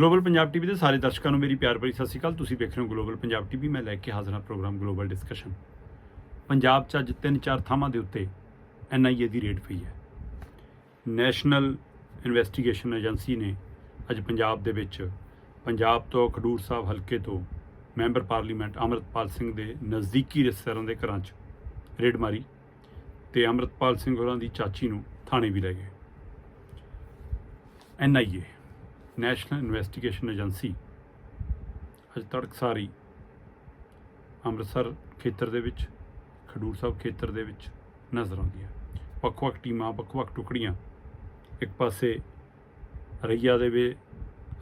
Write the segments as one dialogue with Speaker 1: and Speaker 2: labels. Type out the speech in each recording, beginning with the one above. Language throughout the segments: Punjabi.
Speaker 1: ਗਲੋਬਲ ਪੰਜਾਬ ਟੀਵੀ ਦੇ ਸਾਰੇ ਦਰਸ਼ਕਾਂ ਨੂੰ ਮੇਰੀ ਪਿਆਰ ਭਰੀ ਸਤਿ ਸ਼੍ਰੀ ਅਕਾਲ। ਤੁਸੀਂ ਵੇਖ ਰਹੇ ਹੋ ਗਲੋਬਲ ਪੰਜਾਬ ਟੀਵੀ। ਮੈਂ ਲੈ ਕੇ ਹਾਜ਼ਰ ਹਾਂ ਪ੍ਰੋਗਰਾਮ ਗਲੋਬਲ ਡਿਸਕਸ਼ਨ। ਪੰਜਾਬ 'ਚ ਅੱਜ ਤਿੰਨ ਚਾਰ ਥਾਵਾਂ ਦੇ ਉੱਤੇ ਐਨਆਈਏ ਦੀ ਰੇਡ ਪਈ ਹੈ। ਨੈਸ਼ਨਲ ਇਨਵੈਸਟੀਗੇਸ਼ਨ ਏਜੰਸੀ ਨੇ ਅੱਜ ਪੰਜਾਬ ਦੇ ਵਿੱਚ ਪੰਜਾਬ ਤੋਂ ਖਡੂਰ ਸਾਹਿਬ ਹਲਕੇ ਤੋਂ ਮੈਂਬਰ ਪਾਰਲੀਮੈਂਟ ਅੰਮ੍ਰਿਤਪਾਲ ਸਿੰਘ ਦੇ ਨਜ਼ਦੀਕੀ ਰਿਸ਼ਤੇਦਾਰਾਂ ਦੇ ਘਰਾਂ 'ਚ ਰੇਡ ਮਾਰੀ ਤੇ ਅੰਮ੍ਰਿਤਪਾਲ ਸਿੰਘ ਹੋਰਾਂ ਦੀ ਚਾਚੀ ਨੂੰ ਥਾਣੇ ਵੀ ਲੈ ਗਏ। ਐਨਆਈਏ ਨੈਸ਼ਨਲ ਇਨਵੈਸਟੀਗੇਸ਼ਨ ਏਜੰਸੀ ਅੱਜ ਤੜਕਸਾਰੀ ਅੰਮ੍ਰਿਤਸਰ ਖੇਤਰ ਦੇ ਵਿੱਚ, ਖਡੂਰ ਸਾਹਿਬ ਖੇਤਰ ਦੇ ਵਿੱਚ ਨਜ਼ਰ ਆਉਂਦੀ ਹੈ। ਵੱਖ-ਵੱਖ ਟੀਮਾਂ, ਵੱਖ-ਵੱਖ ਟੁਕੜੀਆਂ ਇੱਕ ਪਾਸੇ ਰਈਆ ਦੇ ਵੇ,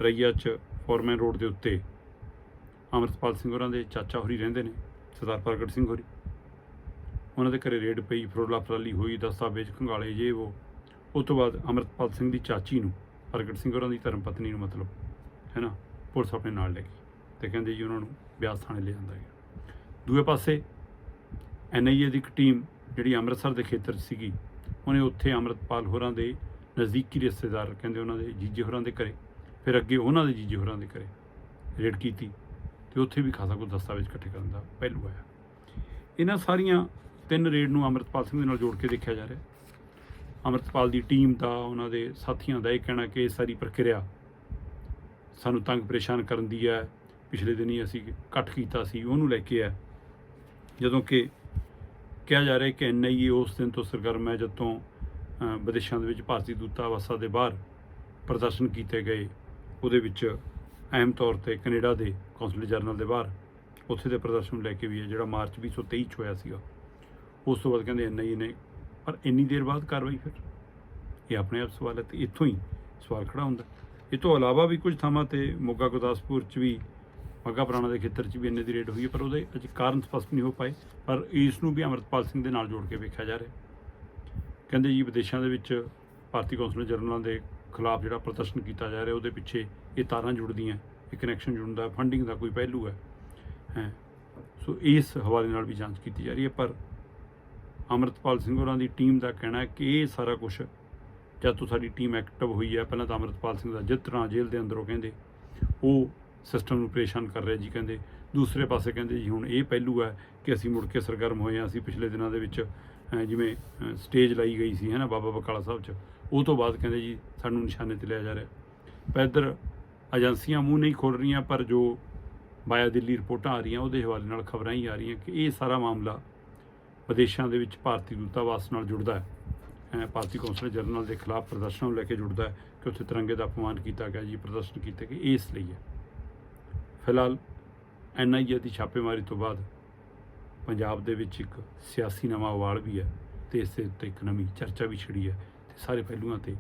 Speaker 1: ਰਈਆ 'ਚ ਫੋਰਮੈਨ ਰੋਡ ਦੇ ਉੱਤੇ ਅੰਮ੍ਰਿਤਪਾਲ ਸਿੰਘ ਹੋਰਾਂ ਦੇ ਚਾਚਾ ਹੋਰੀ ਰਹਿੰਦੇ ਨੇ, ਸਰਦਾਰ ਪ੍ਰਗਟ ਸਿੰਘ ਹੋਰੀ। ਉਹਨਾਂ ਦੇ ਘਰੇ ਰੇਡ ਪਈ, ਫਰੋਲਾ ਫਰਾਲੀ ਹੋਈ, ਦਸਤਾਵੇਜ਼ ਖੰਗਾਲੇ ਜੇ ਉਹ। ਉਸ ਤੋਂ ਬਾਅਦ ਅੰਮ੍ਰਿਤਪਾਲ ਸਿੰਘ ਦੀ ਚਾਚੀ ਨੂੰ ਪ੍ਰਗਟ ਸਿੰਘ ਹੋਰਾਂ ਦੀ ਧਰਮ ਪਤਨੀ ਨੂੰ ਮਤਲਬ ਹੈ ਨਾ ਪੁਲਿਸ ਆਪਣੇ ਨਾਲ ਲੈ ਗਈ ਤੇ ਕਹਿੰਦੇ ਜੀ ਉਹਨਾਂ ਨੂੰ ਬਿਆਸ ਥਾਣੇ ਲੈ ਜਾਂਦਾ ਗਿਆ। ਦੂਏ ਪਾਸੇ ਐਨਆਈਏ ਦੀ ਇੱਕ ਟੀਮ ਜਿਹੜੀ ਅੰਮ੍ਰਿਤਸਰ ਦੇ ਖੇਤਰ 'ਚ ਸੀਗੀ, ਉਹਨੇ ਉੱਥੇ ਅੰਮ੍ਰਿਤਪਾਲ ਹੋਰਾਂ ਦੇ ਨਜ਼ਦੀਕੀ ਰਿਸ਼ਤੇਦਾਰ ਕਹਿੰਦੇ ਉਹਨਾਂ ਦੇ ਜੀਜੇ ਹੋਰਾਂ ਦੇ ਘਰੇ, ਫਿਰ ਅੱਗੇ ਉਹਨਾਂ ਦੇ ਜੀਜੇ ਹੋਰਾਂ ਦੇ ਘਰੇ ਰੇਡ ਕੀਤੀ ਤੇ ਉੱਥੇ ਵੀ ਖਾਸਾ ਕੁਝ ਦਸਤਾਵੇਜ਼ ਇਕੱਠੇ ਕਰਨ ਦਾ ਪਹਿਲੂ ਆਇਆ। ਇਹਨਾਂ ਸਾਰੀਆਂ ਤਿੰਨ ਰੇਡ ਨੂੰ ਅੰਮ੍ਰਿਤਪਾਲ ਸਿੰਘ ਦੇ ਨਾਲ ਜੋੜ ਕੇ ਦੇਖਿਆ ਜਾ ਰਿਹਾ। ਅੰਮ੍ਰਿਤਪਾਲ ਦੀ ਟੀਮ ਦਾ, ਉਹਨਾਂ ਦੇ ਸਾਥੀਆਂ ਦਾ ਇਹ ਕਹਿਣਾ ਕਿ ਇਹ ਸਾਰੀ ਪ੍ਰਕਿਰਿਆ ਸਾਨੂੰ ਤੰਗ ਪਰੇਸ਼ਾਨ ਕਰਨ ਦੀ ਹੈ। ਪਿਛਲੇ ਦਿਨੀ ਅਸੀਂ ਇਕੱਠ ਕੀਤਾ ਸੀ, ਉਹਨੂੰ ਲੈ ਕੇ ਹੈ। ਜਦੋਂ ਕਿ ਕਿਹਾ ਜਾ ਰਿਹਾ ਕਿ ਐਨਆਈਏ ਉਸ ਦਿਨ ਤੋਂ ਸਰਗਰਮ ਹੈ, ਜਦ ਤੋਂ ਵਿਦੇਸ਼ਾਂ ਦੇ ਵਿੱਚ ਭਾਰਤੀ ਦੂਤਾਵਾਸਾਂ ਦੇ ਬਾਹਰ ਪ੍ਰਦਰਸ਼ਨ ਕੀਤੇ ਗਏ। ਉਹਦੇ ਵਿੱਚ ਅਹਿਮ ਤੌਰ ਤੇ ਕੈਨੇਡਾ ਦੇ ਕੌਂਸਲ ਜਨਰਲ ਦੇ ਬਾਹਰ ਉੱਥੇ ਦੇ ਪ੍ਰਦਰਸ਼ਨ ਲੈ ਕੇ ਵੀ ਹੈ, ਜਿਹੜਾ ਮਾਰਚ 2023 ਚ ਹੋਇਆ ਸੀਗਾ। ਉਸ ਤੋਂ ਬਾਅਦ ਕਹਿੰਦੇ ਐਨਆਈਏ ਨੇ ਪਰ ਇੰਨੀ ਦੇਰ ਬਾਅਦ ਕਾਰਵਾਈ ਫਿਰ? ਇਹ ਆਪਣੇ ਆਪ ਸਵਾਲ ਹੈ ਤੇ ਇੱਥੋਂ ਹੀ ਸਵਾਲ ਖੜਾ ਹੁੰਦਾ। ਇਹ ਤੋਂ ਇਲਾਵਾ ਵੀ ਕੁਝ ਥਾਵਾਂ ਤੇ ਮੋਗਾ ਗੁਰਦਾਸਪੁਰ ਚ ਵੀ ਮੱਗਾ ਪੁਰਾਣਾ ਦੇ ਖੇਤਰ 'ਚ ਵੀ ਇੰਨੇ ਦੀ ਰੇਟ ਹੋਈ ਹੈ, ਪਰ ਉਹਦੇ ਅਜੇ ਕਾਰਨ ਸਪਸ਼ਟ ਨਹੀਂ ਹੋ ਪਾਏ। ਪਰ ਇਸ ਨੂੰ ਵੀ ਅਮਰਤਪਾਲ ਸਿੰਘ ਦੇ ਨਾਲ ਜੋੜ ਕੇ ਵੇਖਿਆ ਜਾ ਰਿਹਾ। ਕਹਿੰਦੇ ਜੀ ਵਿਦੇਸ਼ਾਂ ਦੇ ਵਿੱਚ ਭਾਰਤੀ ਕੌਂਸਲ ਜਨਰਲਾਂ ਦੇ ਖਿਲਾਫ ਜਿਹੜਾ ਪ੍ਰਦਰਸ਼ਨ ਕੀਤਾ ਜਾ ਰਿਹਾ, ਉਹਦੇ ਪਿੱਛੇ ਇਹ ਤਾਰਾਂ ਜੁੜਦੀਆਂ, ਇਹ ਕਨੈਕਸ਼ਨ ਜੁੜਦਾ ਫੰਡਿੰਗ ਦਾ ਕੋਈ ਪਹਿਲੂ ਹੈ। ਹੈ। ਸੋ ਇਸ ਹਵਾਲੇ ਨਾਲ ਵੀ ਜਾਂਚ ਕੀਤੀ ਜਾ ਰਹੀ ਹੈ, ਪਰ ਅਮਰਤਪਾਲ ਸਿੰਘ ਹੋਰਾਂ ਦੀ ਟੀਮ ਦਾ ਕਹਿਣਾ ਹੈ ਕਿ ਇਹ ਸਾਰਾ ਕੁਝ ਜਦ ਤੋਂ ਸਾਡੀ ਟੀਮ ਐਕਟਿਵ ਹੋਈ ਹੈ, ਪਹਿਲਾਂ ਤਾਂ ਅਮਰਤਪਾਲ ਸਿੰਘ ਦਾ ਜਿੱਤਣਾ ਜੇਲ੍ਹ ਦੇ ਅੰਦਰੋਂ ਕਹਿੰਦੇ, ਉਹ ਸਿਸਟਮ ਨੂੰ ਪਰੇਸ਼ਾਨ ਕਰ ਰਿਹਾ ਜੀ ਕਹਿੰਦੇ। ਦੂਸਰੇ ਪਾਸੇ ਕਹਿੰਦੇ ਜੀ ਹੁਣ ਇਹ ਪਹਿਲੂ ਹੈ ਕਿ ਅਸੀਂ ਮੁੜ ਕੇ ਸਰਗਰਮ ਹੋਏ ਹਾਂ, ਅਸੀਂ ਪਿਛਲੇ ਦਿਨਾਂ ਦੇ ਵਿੱਚ ਜਿਵੇਂ ਸਟੇਜ ਲਾਈ ਗਈ ਸੀ ਹੈ ਨਾ ਬਾਬਾ ਬਕਾਲਾ ਸਾਹਿਬ 'ਚ। ਉਹ ਤੋਂ ਬਾਅਦ ਕਹਿੰਦੇ ਜੀ ਸਾਨੂੰ ਨਿਸ਼ਾਨੇ ਤੇ ਲਿਆ ਜਾ ਰਿਹਾ। ਪਰ ਏਜੰਸੀਆਂ ਮੂੰਹ ਨਹੀਂ ਖੋਲ ਰਹੀਆਂ, ਪਰ ਜੋ ਬਾਇਆ ਦਿੱਲੀ ਰਿਪੋਰਟਾਂ ਆ ਰਹੀਆਂ, ਉਹਦੇ ਹਵਾਲੇ ਨਾਲ ਖਬਰਾਂ ਹੀ ਆ ਰਹੀਆਂ ਕਿ ਇਹ ਸਾਰਾ ਮਾਮਲਾ ਵਿਦੇਸ਼ਾਂ ਦੇ ਵਿੱਚ ਭਾਰਤੀ ਦੂਤਾਵਾਸ ਨਾਲ ਜੁੜਦਾ ਹੈ। ਭਾਰਤੀ ਕੌਂਸਲ ਜਨਰਲ ਦੇ ਖਿਲਾਫ ਪ੍ਰਦਰਸ਼ਨ ਨੂੰ ਲੈ ਕੇ ਜੁੜਦਾ ਹੈ ਕਿ ਉੱਥੇ ਤਿਰੰਗੇ ਦਾ ਅਪਮਾਨ ਕੀਤਾ ਗਿਆ, ਜੀ ਪ੍ਰਦਰਸ਼ਨ ਕੀਤੇ ਗਏ, ਇਸ ਲਈ ਹੈ। ਫਿਲਹਾਲ ਐਨਆਈਏ ਦੀ ਛਾਪੇਮਾਰੀ ਤੋਂ ਬਾਅਦ ਪੰਜਾਬ ਦੇ ਵਿੱਚ ਇੱਕ ਸਿਆਸੀ ਨਵਾਂ ਉਵਾਲ ਵੀ ਹੈ ਤੇ ਇਸ ਦੇ ਉੱਤੇ ਇੱਕ ਨਵੀਂ ਚਰਚਾ ਵੀ ਛਿੜੀ ਹੈ ਤੇ ਸਾਰੇ ਪਹਿਲੂਆਂ ਤੇ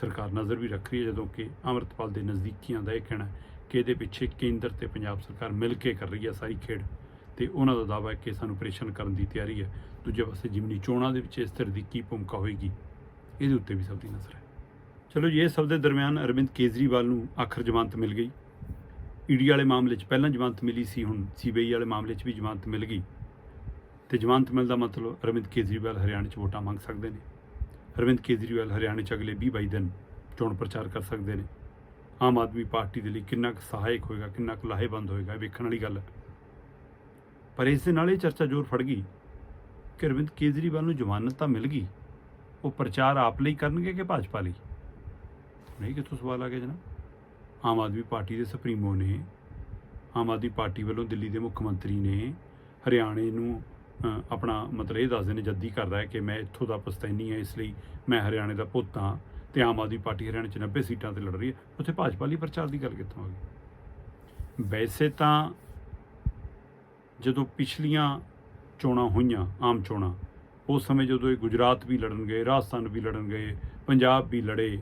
Speaker 1: ਸਰਕਾਰ ਨਜ਼ਰ ਵੀ ਰੱਖ ਰਹੀ ਹੈ, ਜਦੋਂ ਕਿ ਅੰਮ੍ਰਿਤਪਾਲ ਦੇ ਨਜ਼ਦੀਕੀਆਂ ਦਾ ਇਹ ਕਹਿਣਾ ਕਿ ਇਹਦੇ ਪਿੱਛੇ ਕੇਂਦਰ ਤੇ ਪੰਜਾਬ ਸਰਕਾਰ ਮਿਲ ਕੇ ਕਰ ਰਹੀ ਹੈ ਸਾਰੀ ਖੇਡ। ਤੇ ਉਹਨਾਂ ਦਾ ਦਾਅਵਾ ਹੈ ਕਿ ਸਾਨੂੰ ਪਰੇਸ਼ਾਨ ਕਰਨ ਦੀ ਤਿਆਰੀ ਹੈ। ਦੂਜੇ ਪਾਸੇ ਜਿਮਨੀ ਚੋਣਾਂ ਦੇ ਵਿੱਚ ਇਸ ਤਰ੍ਹਾਂ ਦੀ ਕੀ ਭੂਮਿਕਾ ਹੋਏਗੀ, ਇਹਦੇ ਉੱਤੇ ਵੀ ਸਭ ਦੀ ਨਜ਼ਰ ਹੈ। ਚਲੋ ਜੀ, ਇਹ ਸਭ ਦੇ ਦਰਮਿਆਨ ਅਰਵਿੰਦ ਕੇਜਰੀਵਾਲ ਨੂੰ ਆਖਰ ਜ਼ਮਾਨਤ ਮਿਲ ਗਈ। ਈਡੀ ਵਾਲੇ ਮਾਮਲੇ 'ਚ ਪਹਿਲਾਂ ਜ਼ਮਾਨਤ ਮਿਲੀ ਸੀ, ਹੁਣ ਸੀਬੀਆਈ ਵਾਲੇ ਮਾਮਲੇ 'ਚ ਵੀ ਜ਼ਮਾਨਤ ਮਿਲ ਗਈ। ਤੇ ਜ਼ਮਾਨਤ ਮਿਲਣ ਦਾ ਮਤਲਬ ਅਰਵਿੰਦ ਕੇਜਰੀਵਾਲ ਹਰਿਆਣਾ 'ਚ ਵੋਟਾਂ ਮੰਗ ਸਕਦੇ ਨੇ। ਅਰਵਿੰਦ ਕੇਜਰੀਵਾਲ ਹਰਿਆਣਾ 'ਚ ਅਗਲੇ 20-22 ਦਿਨ ਚੋਣ ਪ੍ਰਚਾਰ ਕਰ ਸਕਦੇ ਨੇ। ਆਮ ਆਦਮੀ ਪਾਰਟੀ ਦੇ ਲਈ ਕਿੰਨਾ ਕੁ ਸਹਾਇਕ ਹੋਏਗਾ, ਕਿੰਨਾ ਕੁ ਲਾਹੇਵੰਦ ਹੋਏਗਾ, ਇਹ ਵੇਖਣ ਵਾਲੀ ਗੱਲ ਹੈ। ਪਰ ਇਸ ਦੇ ਨਾਲ ਇਹ ਚਰਚਾ ਜ਼ੋਰ ਫੜ ਗਈ ਕਿ ਅਰਵਿੰਦ ਕੇਜਰੀਵਾਲ ਨੂੰ ਜ਼ਮਾਨਤ ਤਾਂ ਮਿਲ ਗਈ। ਉਹ ਪ੍ਰਚਾਰ ਆਪ ਲਈ ਕਰਨਗੇ ਕਿ ਭਾਜਪਾ ਲਈ? ਨਹੀਂ, ਕਿੱਥੋਂ ਸਵਾਲ ਆ ਗਿਆ ਜਨਾਬ? ਆਮ ਆਦਮੀ ਪਾਰਟੀ ਦੇ ਸੁਪਰੀਮੋ ਨੇ, ਆਮ ਆਦਮੀ ਪਾਰਟੀ ਵੱਲੋਂ ਦਿੱਲੀ ਦੇ ਮੁੱਖ ਮੰਤਰੀ ਨੇ ਹਰਿਆਣੇ ਨੂੰ ਆਪਣਾ ਮਤਲਬ ਇਹ ਦੱਸਦੇ ਨੇ ਜੱਦੀ ਕਰਦਾ ਹੈ ਕਿ ਮੈਂ ਇੱਥੋਂ ਦਾ ਪਸਤੈਨੀ ਹਾਂ, ਇਸ ਲਈ ਮੈਂ ਹਰਿਆਣੇ ਦਾ ਪੁੱਤ ਹਾਂ ਤੇ ਆਮ ਆਦਮੀ ਪਾਰਟੀ ਹਰਿਆਣੇ 'ਚ 90 ਸੀਟਾਂ ਤੇ ਲੜ ਰਹੀ ਹੈ। ਉੱਥੇ ਭਾਜਪਾ ਲਈ ਪ੍ਰਚਾਰ ਦੀ ਗੱਲ ਕਿੱਥੋਂ ਆ ਗਈ? ਵੈਸੇ ਤਾਂ ਜਦੋਂ ਪਿਛਲੀਆਂ ਚੋਣਾਂ ਹੋਈਆਂ, ਆਮ ਚੋਣਾਂ, ਉਸ ਸਮੇਂ ਜਦੋਂ ਇਹ ਗੁਜਰਾਤ ਵੀ ਲੜਨ ਗਏ ਰਾਜਸਥਾਨ ਵੀ ਲੜਨ ਗਏ ਪੰਜਾਬ ਵੀ ਲੜੇ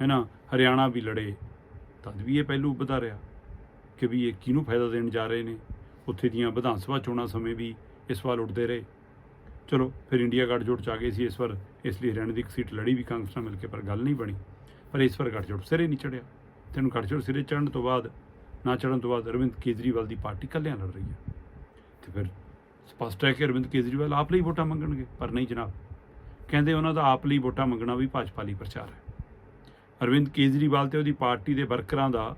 Speaker 1: ਹੈ ਨਾ ਹਰਿਆਣਾ ਵੀ ਲੜੇ, ਤਦ ਵੀ ਇਹ ਪਹਿਲੂ ਵਧਾ ਰਿਹਾ ਕਿ ਵੀ ਇਹ ਕਿਹਨੂੰ ਫਾਇਦਾ ਦੇਣ ਜਾ ਰਹੇ ਨੇ? ਉੱਥੇ ਦੀਆਂ ਵਿਧਾਨ ਸਭਾ ਚੋਣਾਂ ਸਮੇਂ ਵੀ ਇਹ ਸਵਾਲ ਉੱਠਦੇ ਰਹੇ। ਚਲੋ, ਫਿਰ ਇੰਡੀਆ ਗੱਠਜੋੜ ਚ ਆ ਗਏ ਸੀ ਇਸ ਵਾਰ, ਇਸ ਲਈ ਹਰਿਆਣੇ ਦੀ ਇੱਕ ਸੀਟ ਲੜੀ ਵੀ ਕਾਂਗਰਸ ਨਾਲ ਮਿਲ ਕੇ, ਪਰ ਗੱਲ ਨਹੀਂ ਬਣੀ। ਪਰ ਇਸ ਵਾਰ ਗੱਠਜੋੜ ਸਿਰੇ ਨਹੀਂ ਚੜਿਆ। ਤੈਨੂੰ ਗੱਠਜੋੜ ਸਿਰੇ ਚੜਨ ਤੋਂ ਬਾਅਦ, ਨਾ ਚੜਨ ਤੋਂ ਬਾਅਦ ਅਰਵਿੰਦ ਕੇਜਰੀਵਾਲ ਦੀ ਪਾਰਟੀ ਇਕੱਲਿਆਂ ਲੜ ਰਹੀ ਹੈ। ਤੇ ਫਿਰ ਸਪਸ਼ਟ ਹੈ ਕਿ ਅਰਵਿੰਦ ਕੇਜਰੀਵਾਲ ਆਪ ਲਈ ਵੋਟਾਂ ਮੰਗਣਗੇ, ਪਰ ਨਹੀਂ ਜਨਾਬ। ਕਹਿੰਦੇ ਉਹਨਾਂ ਦਾ ਆਪ ਲਈ ਵੋਟਾਂ ਮੰਗਣਾ ਵੀ ਭਾਜਪਾ ਲਈ ਪ੍ਰਚਾਰ ਹੈ। ਅਰਵਿੰਦ ਕੇਜਰੀਵਾਲ ਤੇ ਉਹਦੀ ਪਾਰਟੀ ਦੇ ਵਰਕਰਾਂ ਦਾ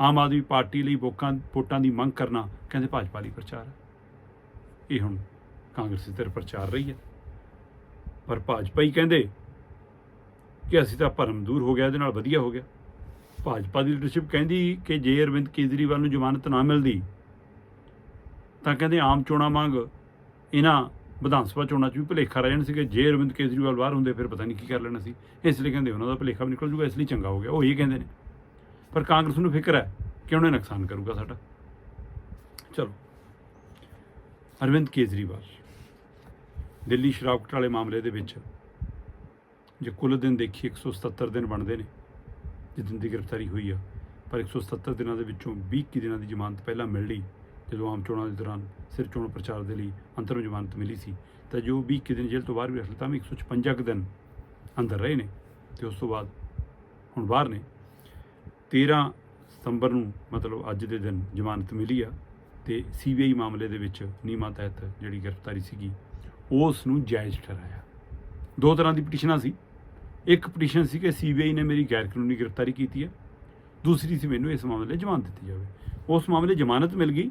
Speaker 1: ਆਮ ਆਦਮੀ ਪਾਰਟੀ ਲਈ ਵੋਕਾਂ, ਵੋਟਾਂ ਦੀ ਮੰਗ ਕਰਨਾ ਕਹਿੰਦੇ ਭਾਜਪਾ ਲਈ ਪ੍ਰਚਾਰ ਹੈ। ਇਹ ਹੁਣ ਕਾਂਗਰਸੀ ਧਿਰ ਪ੍ਰਚਾਰ ਰਹੀ ਹੈ। ਪਰ ਭਾਜਪਾ ਹੀ ਕਹਿੰਦੇ ਕਿ ਅਸੀਂ ਤਾਂ ਭਰਮ ਦੂਰ ਹੋ ਗਿਆ, ਇਹਦੇ ਨਾਲ ਵਧੀਆ ਹੋ ਗਿਆ। ਭਾਜਪਾ ਦੀ ਲੀਡਰਸ਼ਿਪ ਕਹਿੰਦੀ ਕਿ ਜੇ ਅਰਵਿੰਦ ਕੇਜਰੀਵਾਲ ਨੂੰ ਜ਼ਮਾਨਤ ਨਾ ਮਿਲਦੀ ਤਾਂ ਕਹਿੰਦੇ ਆਮ ਚੋਣਾਂ ਮੰਗ ਇਹਨਾਂ ਵਿਧਾਨ ਸਭਾ ਚੋਣਾਂ 'ਚ ਵੀ ਭੁਲੇਖਾ ਰਹਿ ਜਾਣ ਸੀਗੇ। ਜੇ ਅਰਵਿੰਦ ਕੇਜਰੀਵਾਲ ਬਾਹਰ ਹੁੰਦੇ ਫਿਰ ਪਤਾ ਨਹੀਂ ਕੀ ਕਰ ਲੈਣਾ ਸੀ। ਇਸ ਲਈ ਕਹਿੰਦੇ ਉਹਨਾਂ ਦਾ ਭੁਲੇਖਾ ਵੀ ਨਿਕਲ ਜੂਗਾ ਇਸ ਲਈ ਚੰਗਾ ਹੋ ਗਿਆ। ਉਹ ਇਹ ਕਹਿੰਦੇ ਨੇ। ਪਰ ਕਾਂਗਰਸ ਨੂੰ ਫਿਕਰ ਹੈ ਕਿ ਉਹਨੇ ਨੁਕਸਾਨ ਕਰੂਗਾ ਸਾਡਾ। ਚਲੋ। ਅਰਵਿੰਦ ਕੇਜਰੀਵਾਲ, ਦਿੱਲੀ ਸ਼ਰਾਬ ਘਟਾਲੇ ਮਾਮਲੇ ਦੇ ਵਿੱਚ ਜੇ ਕੁੱਲ ਦਿਨ ਦੇਖੀ 177 ਦਿਨ ਬਣਦੇ ਨੇ ਜਿੱਦਨ ਦੀ ਗ੍ਰਿਫਤਾਰੀ ਹੋਈ ਆ। ਪਰ 177 ਦਿਨਾਂ ਦੇ ਵਿੱਚੋਂ 20 ਕੀ ਦਿਨਾਂ ਦੀ ਜ਼ਮਾਨਤ ਪਹਿਲਾਂ ਮਿਲ ਲਈ। ਜਦੋਂ ਆਮ ਚੋਣਾਂ ਦੇ ਦੌਰਾਨ ਸਿਰ ਚੋਣ ਪ੍ਰਚਾਰ ਦੇ ਲਈ ਅੰਤਰਮ ਜ਼ਮਾਨਤ ਮਿਲੀ ਸੀ, ਤਾਂ ਜੋ 20 ਕੀ ਦਿਨ ਜੇਲ੍ਹ ਤੋਂ ਬਾਹਰ ਵੀ ਰੱਖ ਲਿੱਤਾ ਵੀ 156 ਕੁ ਦਿਨ ਅੰਦਰ ਰਹੇ ਨੇ ਤੇ ਉਸ ਤੋਂ ਬਾਅਦ ਹੁਣ ਬਾਹਰ ਨੇ। 13 ਸਤੰਬਰ ਨੂੰ ਮਤਲਬ ਅੱਜ ਦੇ ਦਿਨ ਜ਼ਮਾਨਤ ਮਿਲੀ ਆ ਤੇ ਸੀਬੀਆਈ ਮਾਮਲੇ ਦੇ ਵਿੱਚ ਨਿਯਮਾਂ ਤਹਿਤ ਜਿਹੜੀ ਗ੍ਰਿਫਤਾਰੀ ਸੀਗੀ, ਉਸ ਨੂੰ ਜਾਇਜ਼ ਠਹਿਰਾਇਆ। ਦੋ ਤਰ੍ਹਾਂ ਦੀ ਪਟੀਸ਼ਨਾਂ ਸੀ। ਇੱਕ ਪਟੀਸ਼ਨ ਸੀ ਕਿ ਸੀਬੀਆਈ ਨੇ ਮੇਰੀ ਗੈਰ ਕਾਨੂੰਨੀ ਗ੍ਰਿਫਤਾਰੀ ਕੀਤੀ ਹੈ ਦੂਸਰੀ ਸੀ ਮੈਨੂੰ ਇਸ ਮਾਮਲੇ ਜ਼ਮਾਨਤ ਦਿੱਤੀ ਜਾਵੇ। ਉਸ ਮਾਮਲੇ ਜ਼ਮਾਨਤ ਮਿਲ ਗਈ।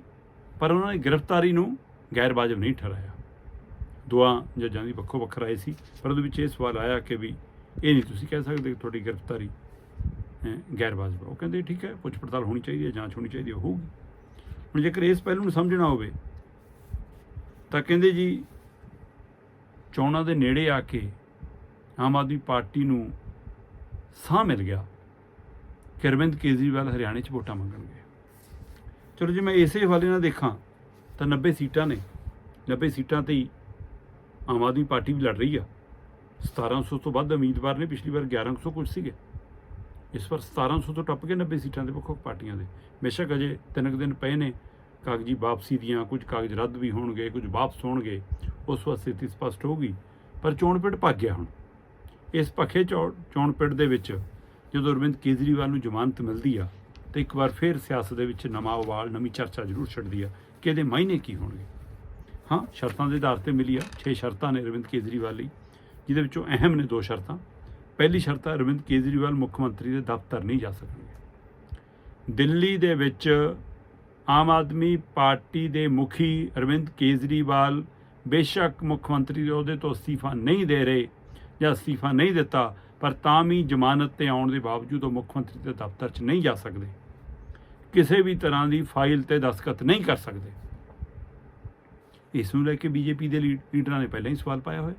Speaker 1: ਪਰ ਉਹਨਾਂ ਨੇ ਗ੍ਰਿਫਤਾਰੀ ਨੂੰ ਗੈਰ ਵਾਜਬ ਨਹੀਂ ਠਹਿਰਾਇਆ। ਦੋਆਂ ਜੱਜਾਂ ਦੀ ਵੱਖੋ ਵੱਖਰਾ ਆਏ ਸੀ, ਪਰ ਉਹਦੇ ਵਿੱਚ ਇਹ ਸਵਾਲ ਆਇਆ ਕਿ ਵੀ ਇਹ ਨਹੀਂ ਤੁਸੀਂ ਕਹਿ ਸਕਦੇ ਕਿ ਤੁਹਾਡੀ ਗ੍ਰਿਫਤਾਰੀ ਗੈਰ ਵਾਜਬ ਉਹ ਕਹਿੰਦੇ ਠੀਕ ਹੈ, ਪੁੱਛ ਪੜਤਾਲ ਹੋਣੀ ਚਾਹੀਦੀ ਹੈ, ਜਾਂਚ ਹੋਣੀ ਚਾਹੀਦੀ ਉਹ ਹੋਊਗੀ। ਹੁਣ ਜੇਕਰ ਇਸ ਪਹਿਲੂ ਨੂੰ ਸਮਝਣਾ ਹੋਵੇ, ਤਾਂ ਕਹਿੰਦੇ ਜੀ, ਚੋਣਾਂ ਦੇ ਨੇੜੇ ਆ ਕੇ ਆਮ ਆਦਮੀ ਪਾਰਟੀ ਨੂੰ ਸਾਹ ਮਿਲ ਗਿਆ ਕਿ ਅਰਵਿੰਦ ਕੇਜਰੀਵਾਲ ਹਰਿਆਣੇ 'ਚ ਵੋਟਾਂ ਮੰਗਣਗੇ। ਚਲੋ ਜੇ ਮੈਂ ਇਸੇ ਹਵਾਲੇ ਨਾਲ ਦੇਖਾਂ, ਤਾਂ 90 ਸੀਟਾਂ ਨੇ। 90 ਸੀਟਾਂ ਤੇ ਹੀ ਆਮ ਆਦਮੀ ਪਾਰਟੀ ਵੀ ਲੜ ਰਹੀ ਆ। 1700 ਤੋਂ ਵੱਧ ਉਮੀਦਵਾਰ ਨੇ, ਪਿਛਲੀ ਵਾਰ 1100 ਕੁਝ ਸੀਗੇ। ਇਸ ਵਾਰ 1700 ਤੋਂ ਟੱਪ ਕੇ 90 ਸੀਟਾਂ ਦੇ ਵੱਖ ਵੱਖ ਪਾਰਟੀਆਂ ਦੇ। ਬੇਸ਼ੱਕ ਅਜੇ ਤਿੰਨ ਕੁ ਦਿਨ ਪਏ ਨੇ, ਕਾਗਜ਼ੀ ਵਾਪਸੀ ਦੀਆਂ, ਕੁਝ ਕਾਗਜ਼ ਰੱਦ ਵੀ ਹੋਣਗੇ, ਕੁਝ ਵਾਪਸ ਹੋਣਗੇ। ਉਸ ਵਾਰ ਸਥਿਤੀ ਸਪਸ਼ਟ ਹੋਊਗੀ ਪਰ ਚੋਣ ਪਿੰਡ ਭੱਗ ਗਿਆ ਹੁਣ। ਇਸ ਪੱਖੇ ਚੋ- ਚੋਣ ਪਿੰਡ ਦੇ ਵਿੱਚ ਜਦੋਂ ਅਰਵਿੰਦ ਕੇਜਰੀਵਾਲ ਨੂੰ ਜ਼ਮਾਨਤ ਮਿਲਦੀ ਆ ਤੇ ਇੱਕ ਵਾਰ ਫਿਰ ਸਿਆਸਤ ਦੇ ਵਿੱਚ ਨਵਾਂ ਉਵਾਲ ਨਵੀਂ ਚਰਚਾ ਜ਼ਰੂਰ ਛੱਡਦੀ ਆ ਕਿ ਇਹਦੇ ਮਾਇਨੇ ਕੀ ਹੋਣਗੇ। ਹਾਂ, ਸ਼ਰਤਾਂ ਦੇ ਆਧਾਰ ਤੇ ਮਿਲੀ ਆ 6 ਸ਼ਰਤਾਂ ਨੇ ਅਰਵਿੰਦ ਕੇਜਰੀਵਾਲ ਲਈ, ਜਿਹਦੇ ਵਿੱਚੋਂ ਅਹਿਮ ਨੇ ਦੋ ਸ਼ਰਤਾਂ। ਪਹਿਲੀ ਸ਼ਰਤ ਹੈ ਅਰਵਿੰਦ ਕੇਜਰੀਵਾਲ ਮੁੱਖ ਮੰਤਰੀ ਦੇ ਦਫ਼ਤਰ ਨਹੀਂ ਜਾ ਸਕਣਗੇ। ਦਿੱਲੀ ਦੇ ਵਿੱਚ ਆਮ ਆਦਮੀ ਪਾਰਟੀ ਦੇ ਮੁਖੀ ਅਰਵਿੰਦ ਕੇਜਰੀਵਾਲ ਬੇਸ਼ੱਕ ਮੁੱਖ ਮੰਤਰੀ ਦੇ ਅਹੁਦੇ ਤੋਂ ਅਸਤੀਫਾ ਨਹੀਂ ਦੇ ਰਹੇ ਜਾਂ ਅਸਤੀਫਾ ਨਹੀਂ ਦਿੱਤਾ, ਪਰ ਤਾਂ ਵੀ ਜ਼ਮਾਨਤ ਤੇ ਆਉਣ ਦੇ ਬਾਵਜੂਦ ਉਹ ਮੁੱਖ ਮੰਤਰੀ ਦੇ ਦਫ਼ਤਰ 'ਚ ਨਹੀਂ ਜਾ ਸਕਦੇ। ਕਿਸੇ ਵੀ ਤਰ੍ਹਾਂ ਦੀ ਫਾਈਲ ਤੇ ਦਸਤਖਤ ਨਹੀਂ ਕਰ ਸਕਦੇ। ਇਸ ਨੂੰ ਲੈ ਕੇ ਬੀਜੇਪੀ ਦੇ ਲੀ- ਲੀਡਰਾਂ ਨੇ ਪਹਿਲਾਂ ਹੀ ਸਵਾਲ ਪਾਇਆ ਹੋਇਆ।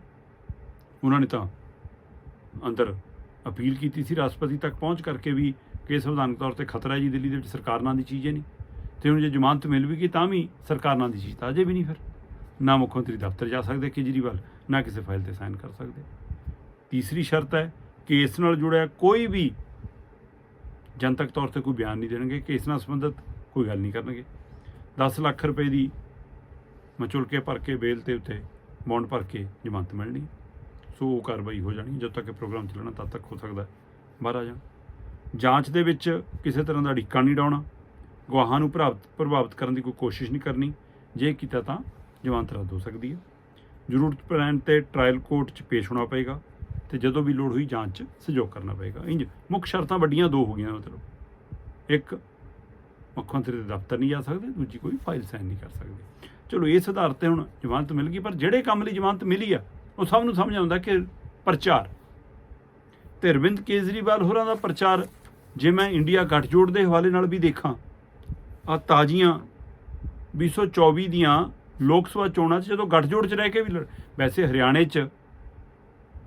Speaker 1: ਉਹਨਾਂ ਨੇ ਤਾਂ ਅੰਦਰ ਅਪੀਲ ਕੀਤੀ ਸੀ ਰਾਸ਼ਟਰਪਤੀ ਤੱਕ ਪਹੁੰਚ ਕਰਕੇ ਵੀ ਕਿ ਸੰਵਿਧਾਨਕ ਤੌਰ ਤੇ ਖਤਰਾ ਜੀ, ਦਿੱਲੀ ਦੇ ਵਿੱਚ ਸਰਕਾਰ ਨਾਂ ਦੀ ਚੀਜ਼ ਹੈ ਨਹੀਂ। ਤੇ ਹੁਣ ਜੇ ਜ਼ਮਾਨਤ ਮਿਲ ਵੀ ਗਈ ਤਾਂ ਵੀ ਸਰਕਾਰ ਨਾਂ ਦੀ ਚੀਜ਼ ਤਾਂ ਅਜੇ ਵੀ ਨਹੀਂ ਫਿਰ। ਨਾ ਮੁੱਖ ਮੰਤਰੀ ਦਫ਼ਤਰ ਜਾ ਸਕਦੇ, ਕੇਜਰੀਵਾਲ ਨਾ ਕਿਸੇ ਫਾਈਲ ਤੇ ਸਾਈਨ ਕਰ ਸਕਦੇ। ਤੀਸਰੀ ਸ਼ਰਤ ਹੈ ਕਿ ਇਸ ਨਾਲ ਜੁੜਿਆ ਕੋਈ ਵੀ ਜਨਤਕ ਤੌਰ ਤੇ ਕੋਈ ਬਿਆਨ ਨਹੀਂ ਦੇਣਗੇ ਕਿ ਇਸ ਨਾਲ ਸੰਬੰਧਿਤ ਕੋਈ ਗੱਲ ਨਹੀਂ ਕਰਨਗੇ। 10 ਲੱਖ ਰੁਪਏ ਦੀ ਮਚੁਲਕੇ ਭਰ ਕੇ ਬੇਲ ਤੇ ਉੱਤੇ ਬੌਂਡ ਭਰ ਕੇ ਜ਼ਮਾਨਤ ਮਿਲਣੀ। ਸੋ ਉਹ ਕਾਰਵਾਈ ਹੋ ਜਾਣੀ, ਜਦੋਂ ਤੱਕ ਇਹ ਪ੍ਰੋਗਰਾਮ ਚੱਲਣਾ ਤਦ ਤੱਕ ਹੋ ਸਕਦਾ। ਬਾਹਰ ਆ ਜਾਣ। ਜਾਂਚ ਦੇ ਵਿੱਚ ਕਿਸੇ ਤਰ੍ਹਾਂ ਦਾ ਅੜਿੱਕਾ ਨਹੀਂ ਡਾਉਣਾ। ਗਵਾਹਾਂ ਨੂੰ ਪ੍ਰਭਾਵਿਤ ਪ੍ਰਭਾਵਿਤ ਕਰਨ ਦੀ ਕੋਈ ਕੋਸ਼ਿਸ਼ ਨਹੀਂ ਕਰਨੀ। ਜੇ ਕੀਤਾ ਤਾਂ ਜ਼ਮਾਨਤ ਰੱਦ ਹੋ ਸਕਦੀ ਹੈ। ਜ਼ਰੂਰਤ ਪੈਣ ਤੇ ਟ੍ਰਾਇਲ ਕੋਰਟ 'ਚ ਪੇਸ਼ ਹੋਣਾ ਪਏਗਾ। ਤੇ ਜਦੋਂ ਵੀ ਲੋੜ ਹੋਈ ਜਾਂਚ 'ਚ ਸਹਿਯੋਗ ਕਰਨਾ ਪਏਗਾ। ਇੰਜ ਮੁੱਖ ਸ਼ਰਤਾਂ ਵੱਡੀਆਂ ਦੋ ਹੋ ਗਈਆਂ ਮਤਲਬ। ਇੱਕ ਮੁੱਖ ਮੰਤਰੀ ਦੇ ਦਫ਼ਤਰ ਨਹੀਂ ਜਾ ਸਕਦੇ, ਦੂਜੀ ਕੋਈ ਫਾਈਲ ਸਾਈਨ ਨਹੀਂ ਕਰ ਸਕਦੇ। ਚਲੋ, ਇਸ ਆਧਾਰ ਤੇ ਹੁਣ ਜ਼ਮਾਨਤ ਮਿਲ ਗਈ, ਪਰ ਜਿਹੜੇ ਕੰਮ ਲਈ ਜ਼ਮਾਨਤ ਮਿਲੀ ਆ, ਉਹ ਸਭ ਨੂੰ ਸਮਝ ਆਉਂਦਾ ਕਿ ਪ੍ਰਚਾਰ। ਤੇ ਅਰਵਿੰਦ ਕੇਜਰੀਵਾਲ ਹੋਰਾਂ ਦਾ ਪ੍ਰਚਾਰ, ਜੇ ਮੈਂ ਇੰਡੀਆ ਗੱਠਜੋੜ ਦੇ ਹਵਾਲੇ ਨਾਲ ਵੀ ਦੇਖਾਂ ਆ ਤਾਜ਼ੀਆਂ 2024 ਦੀਆਂ ਲੋਕ ਸਭਾ ਚੋਣਾਂ 'ਚ ਜਦੋਂ ਗੱਠਜੋੜ 'ਚ ਰਹਿ ਕੇ ਵੀ ਲੜ- ਵੈਸੇ ਹਰਿਆਣੇ 'ਚ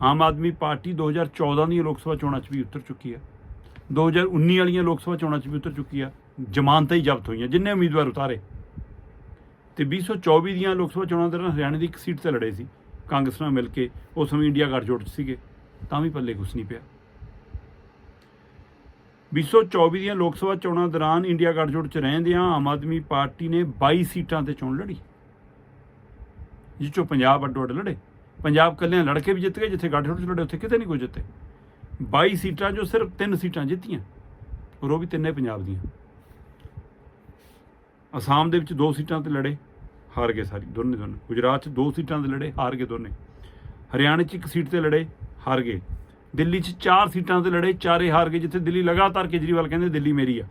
Speaker 1: ਆਮ ਆਦਮੀ ਪਾਰਟੀ 2014 ਦੀਆਂ ਲੋਕ ਸਭਾ ਚੋਣਾਂ 'ਚ ਵੀ ਉਤਰ ਚੁੱਕੀ ਹੈ। 2019 ਵਾਲੀਆਂ ਲੋਕ ਸਭਾ ਚੋਣਾਂ 'ਚ ਵੀ ਉਤਰ ਚੁੱਕੀ ਆ ਜ਼ਮਾਨਤਾਂ ਹੀ ਜ਼ਬਤ ਹੋਈਆਂ, ਜਿੰਨੇ ਉਮੀਦਵਾਰ ਉਤਾਰੇ। ਤੇ 2024 ਦੀਆਂ ਲੋਕ ਸਭਾ ਚੋਣਾਂ ਦੌਰਾਨ ਹਰਿਆਣੇ ਦੀ ਇੱਕ ਸੀਟ ਤੇ ਲੜੇ ਸੀ। ਕਾਂਗਰਸ ਨਾਲ ਮਿਲ ਕੇ ਉਸ ਸਮੇਂ ਇੰਡੀਆ ਗੱਠਜੋੜ 'ਚ ਸੀਗੇ, ਤਾਂ ਵੀ ਪੱਲੇ ਕੁਛ ਨਹੀਂ ਪਿਆ। 2024 ਦੀਆਂ ਲੋਕ ਸਭਾ ਚੋਣਾਂ ਦੌਰਾਨ ਇੰਡੀਆ ਗੱਠਜੋੜ 'ਚ ਰਹਿੰਦਿਆਂ ਆਮ ਆਦਮੀ ਪਾਰਟੀ ਨੇ 22 ਸੀਟਾਂ ਤੇ ਚੋਣ ਲੜੀ, ਜਿਸ 'ਚੋਂ ਪੰਜਾਬ ਅੱਡੋ ਅੱਡ ਲੜੇ। ਪੰਜਾਬ ਕੱਲਿਆਂ ਲੜ ਕੇ ਵੀ ਜਿੱਤ ਗਏ, ਜਿੱਥੇ ਗੱਠਜੋੜ 'ਚ ਲੜੇ ਉੱਥੇ ਕਿਤੇ ਨਹੀਂ ਕੋਈ ਜਿੱਤੇ। 22 ਸੀਟਾਂ 'ਚੋਂ ਸਿਰਫ 3 ਸੀਟਾਂ ਜਿੱਤੀਆਂ ਔਰ ਉਹ ਵੀ ਤਿੰਨੇ ਪੰਜਾਬ ਦੀਆਂ। ਅਸਾਮ ਦੇ ਵਿੱਚ ਦੋ ਸੀਟਾਂ ਤੇ ਲੜੇ, ਹਾਰ ਗਏ ਸਾਰੀ, ਦੋਨੇ ਦੋਨੇ। ਗੁਜਰਾਤ 'ਚ ਦੋ ਸੀਟਾਂ ਤੇ ਲੜੇ, ਹਾਰ ਗਏ ਦੋਨੇ। ਹਰਿਆਣਾ 'ਚ ਇੱਕ ਸੀਟ ਤੇ ਲੜੇ, ਹਾਰ ਗਏ। ਦਿੱਲੀ 'ਚ ਚਾਰ ਸੀਟਾਂ ਤੇ ਲੜੇ, ਚਾਰੇ ਹਾਰ ਗਏ, ਜਿੱਥੇ ਦਿੱਲੀ ਲਗਾਤਾਰ ਕੇਜਰੀਵਾਲ ਕਹਿੰਦੇ ਦਿੱਲੀ ਮੇਰੀ ਆ।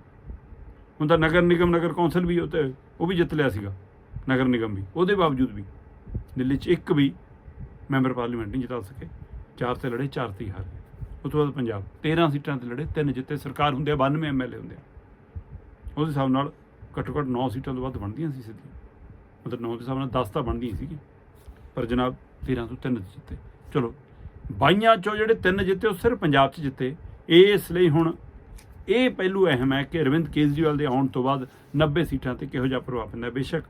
Speaker 1: ਹੁਣ ਤਾਂ ਨਗਰ ਨਿਗਮ, ਨਗਰ ਕੌਂਸਲ ਵੀ ਉਹ ਤੇ, ਉਹ ਵੀ ਜਿੱਤ ਲਿਆ ਸੀਗਾ। ਨਗਰ ਨਿਗਮ ਵੀ, ਉਹਦੇ ਬਾਵਜੂਦ ਵੀ। ਦਿੱਲੀ 'ਚ ਇੱਕ ਵੀ ਮੈਂਬਰ ਪਾਰਲੀਮੈਂਟ ਨਹੀਂ ਜਿਤਾ ਸਕੇ। ਚਾਰ ਤੇ ਲੜੇ, ਚਾਰ ਤੇ ਹੀ ਹਾਰ। ਗਏ ਉਸ ਤੋਂ ਬਾਅਦ ਪੰਜਾਬ 13 ਸੀਟਾਂ ਤੇ ਲੜੇ, ਤਿੰਨ ਜਿੱਤੇ। ਸਰਕਾਰ ਹੁੰਦੇ ਆ 92 ਐਮਐਲਏ ਹੁੰਦੇ ਆ। ਉਹਦੇ ਹਿਸਾਬ ਨਾਲ ਘੱਟੋ ਘੱਟ 9 ਸੀਟਾਂ ਤੋਂ ਵੱਧ ਬਣਦੀਆਂ ਸੀ ਸਿੱਧੀਆਂ। ਮਤਲਬ 9 ਦੇ ਹਿਸਾਬ ਨਾਲ 10 ਤਾਂ ਬਣਦੀਆਂ ਸੀਗੀਆਂ। ਪਰ ਜਨਾਬ 13 ਤੋਂ 3 ਜਿੱਤੇ। ਚਲੋ, ਬਾਈਆਂ ਚੋਂ ਜਿਹੜੇ ਤਿੰਨ ਜਿੱਤੇ, ਉਹ ਸਿਰਫ ਪੰਜਾਬ 'ਚ ਜਿੱਤੇ। ਇਸ ਲਈ ਹੁਣ ਇਹ ਪਹਿਲੂ ਅਹਿਮ ਹੈ ਕਿ ਅਰਵਿੰਦ ਕੇਜਰੀਵਾਲ ਦੇ ਆਉਣ ਤੋਂ ਬਾਅਦ 90 ਸੀਟਾਂ ਤੇ ਕਿਹੋ ਜਿਹਾ ਪ੍ਰਭਾਵ ਪੈਂਦਾ ਬੇਸ਼ੱਕ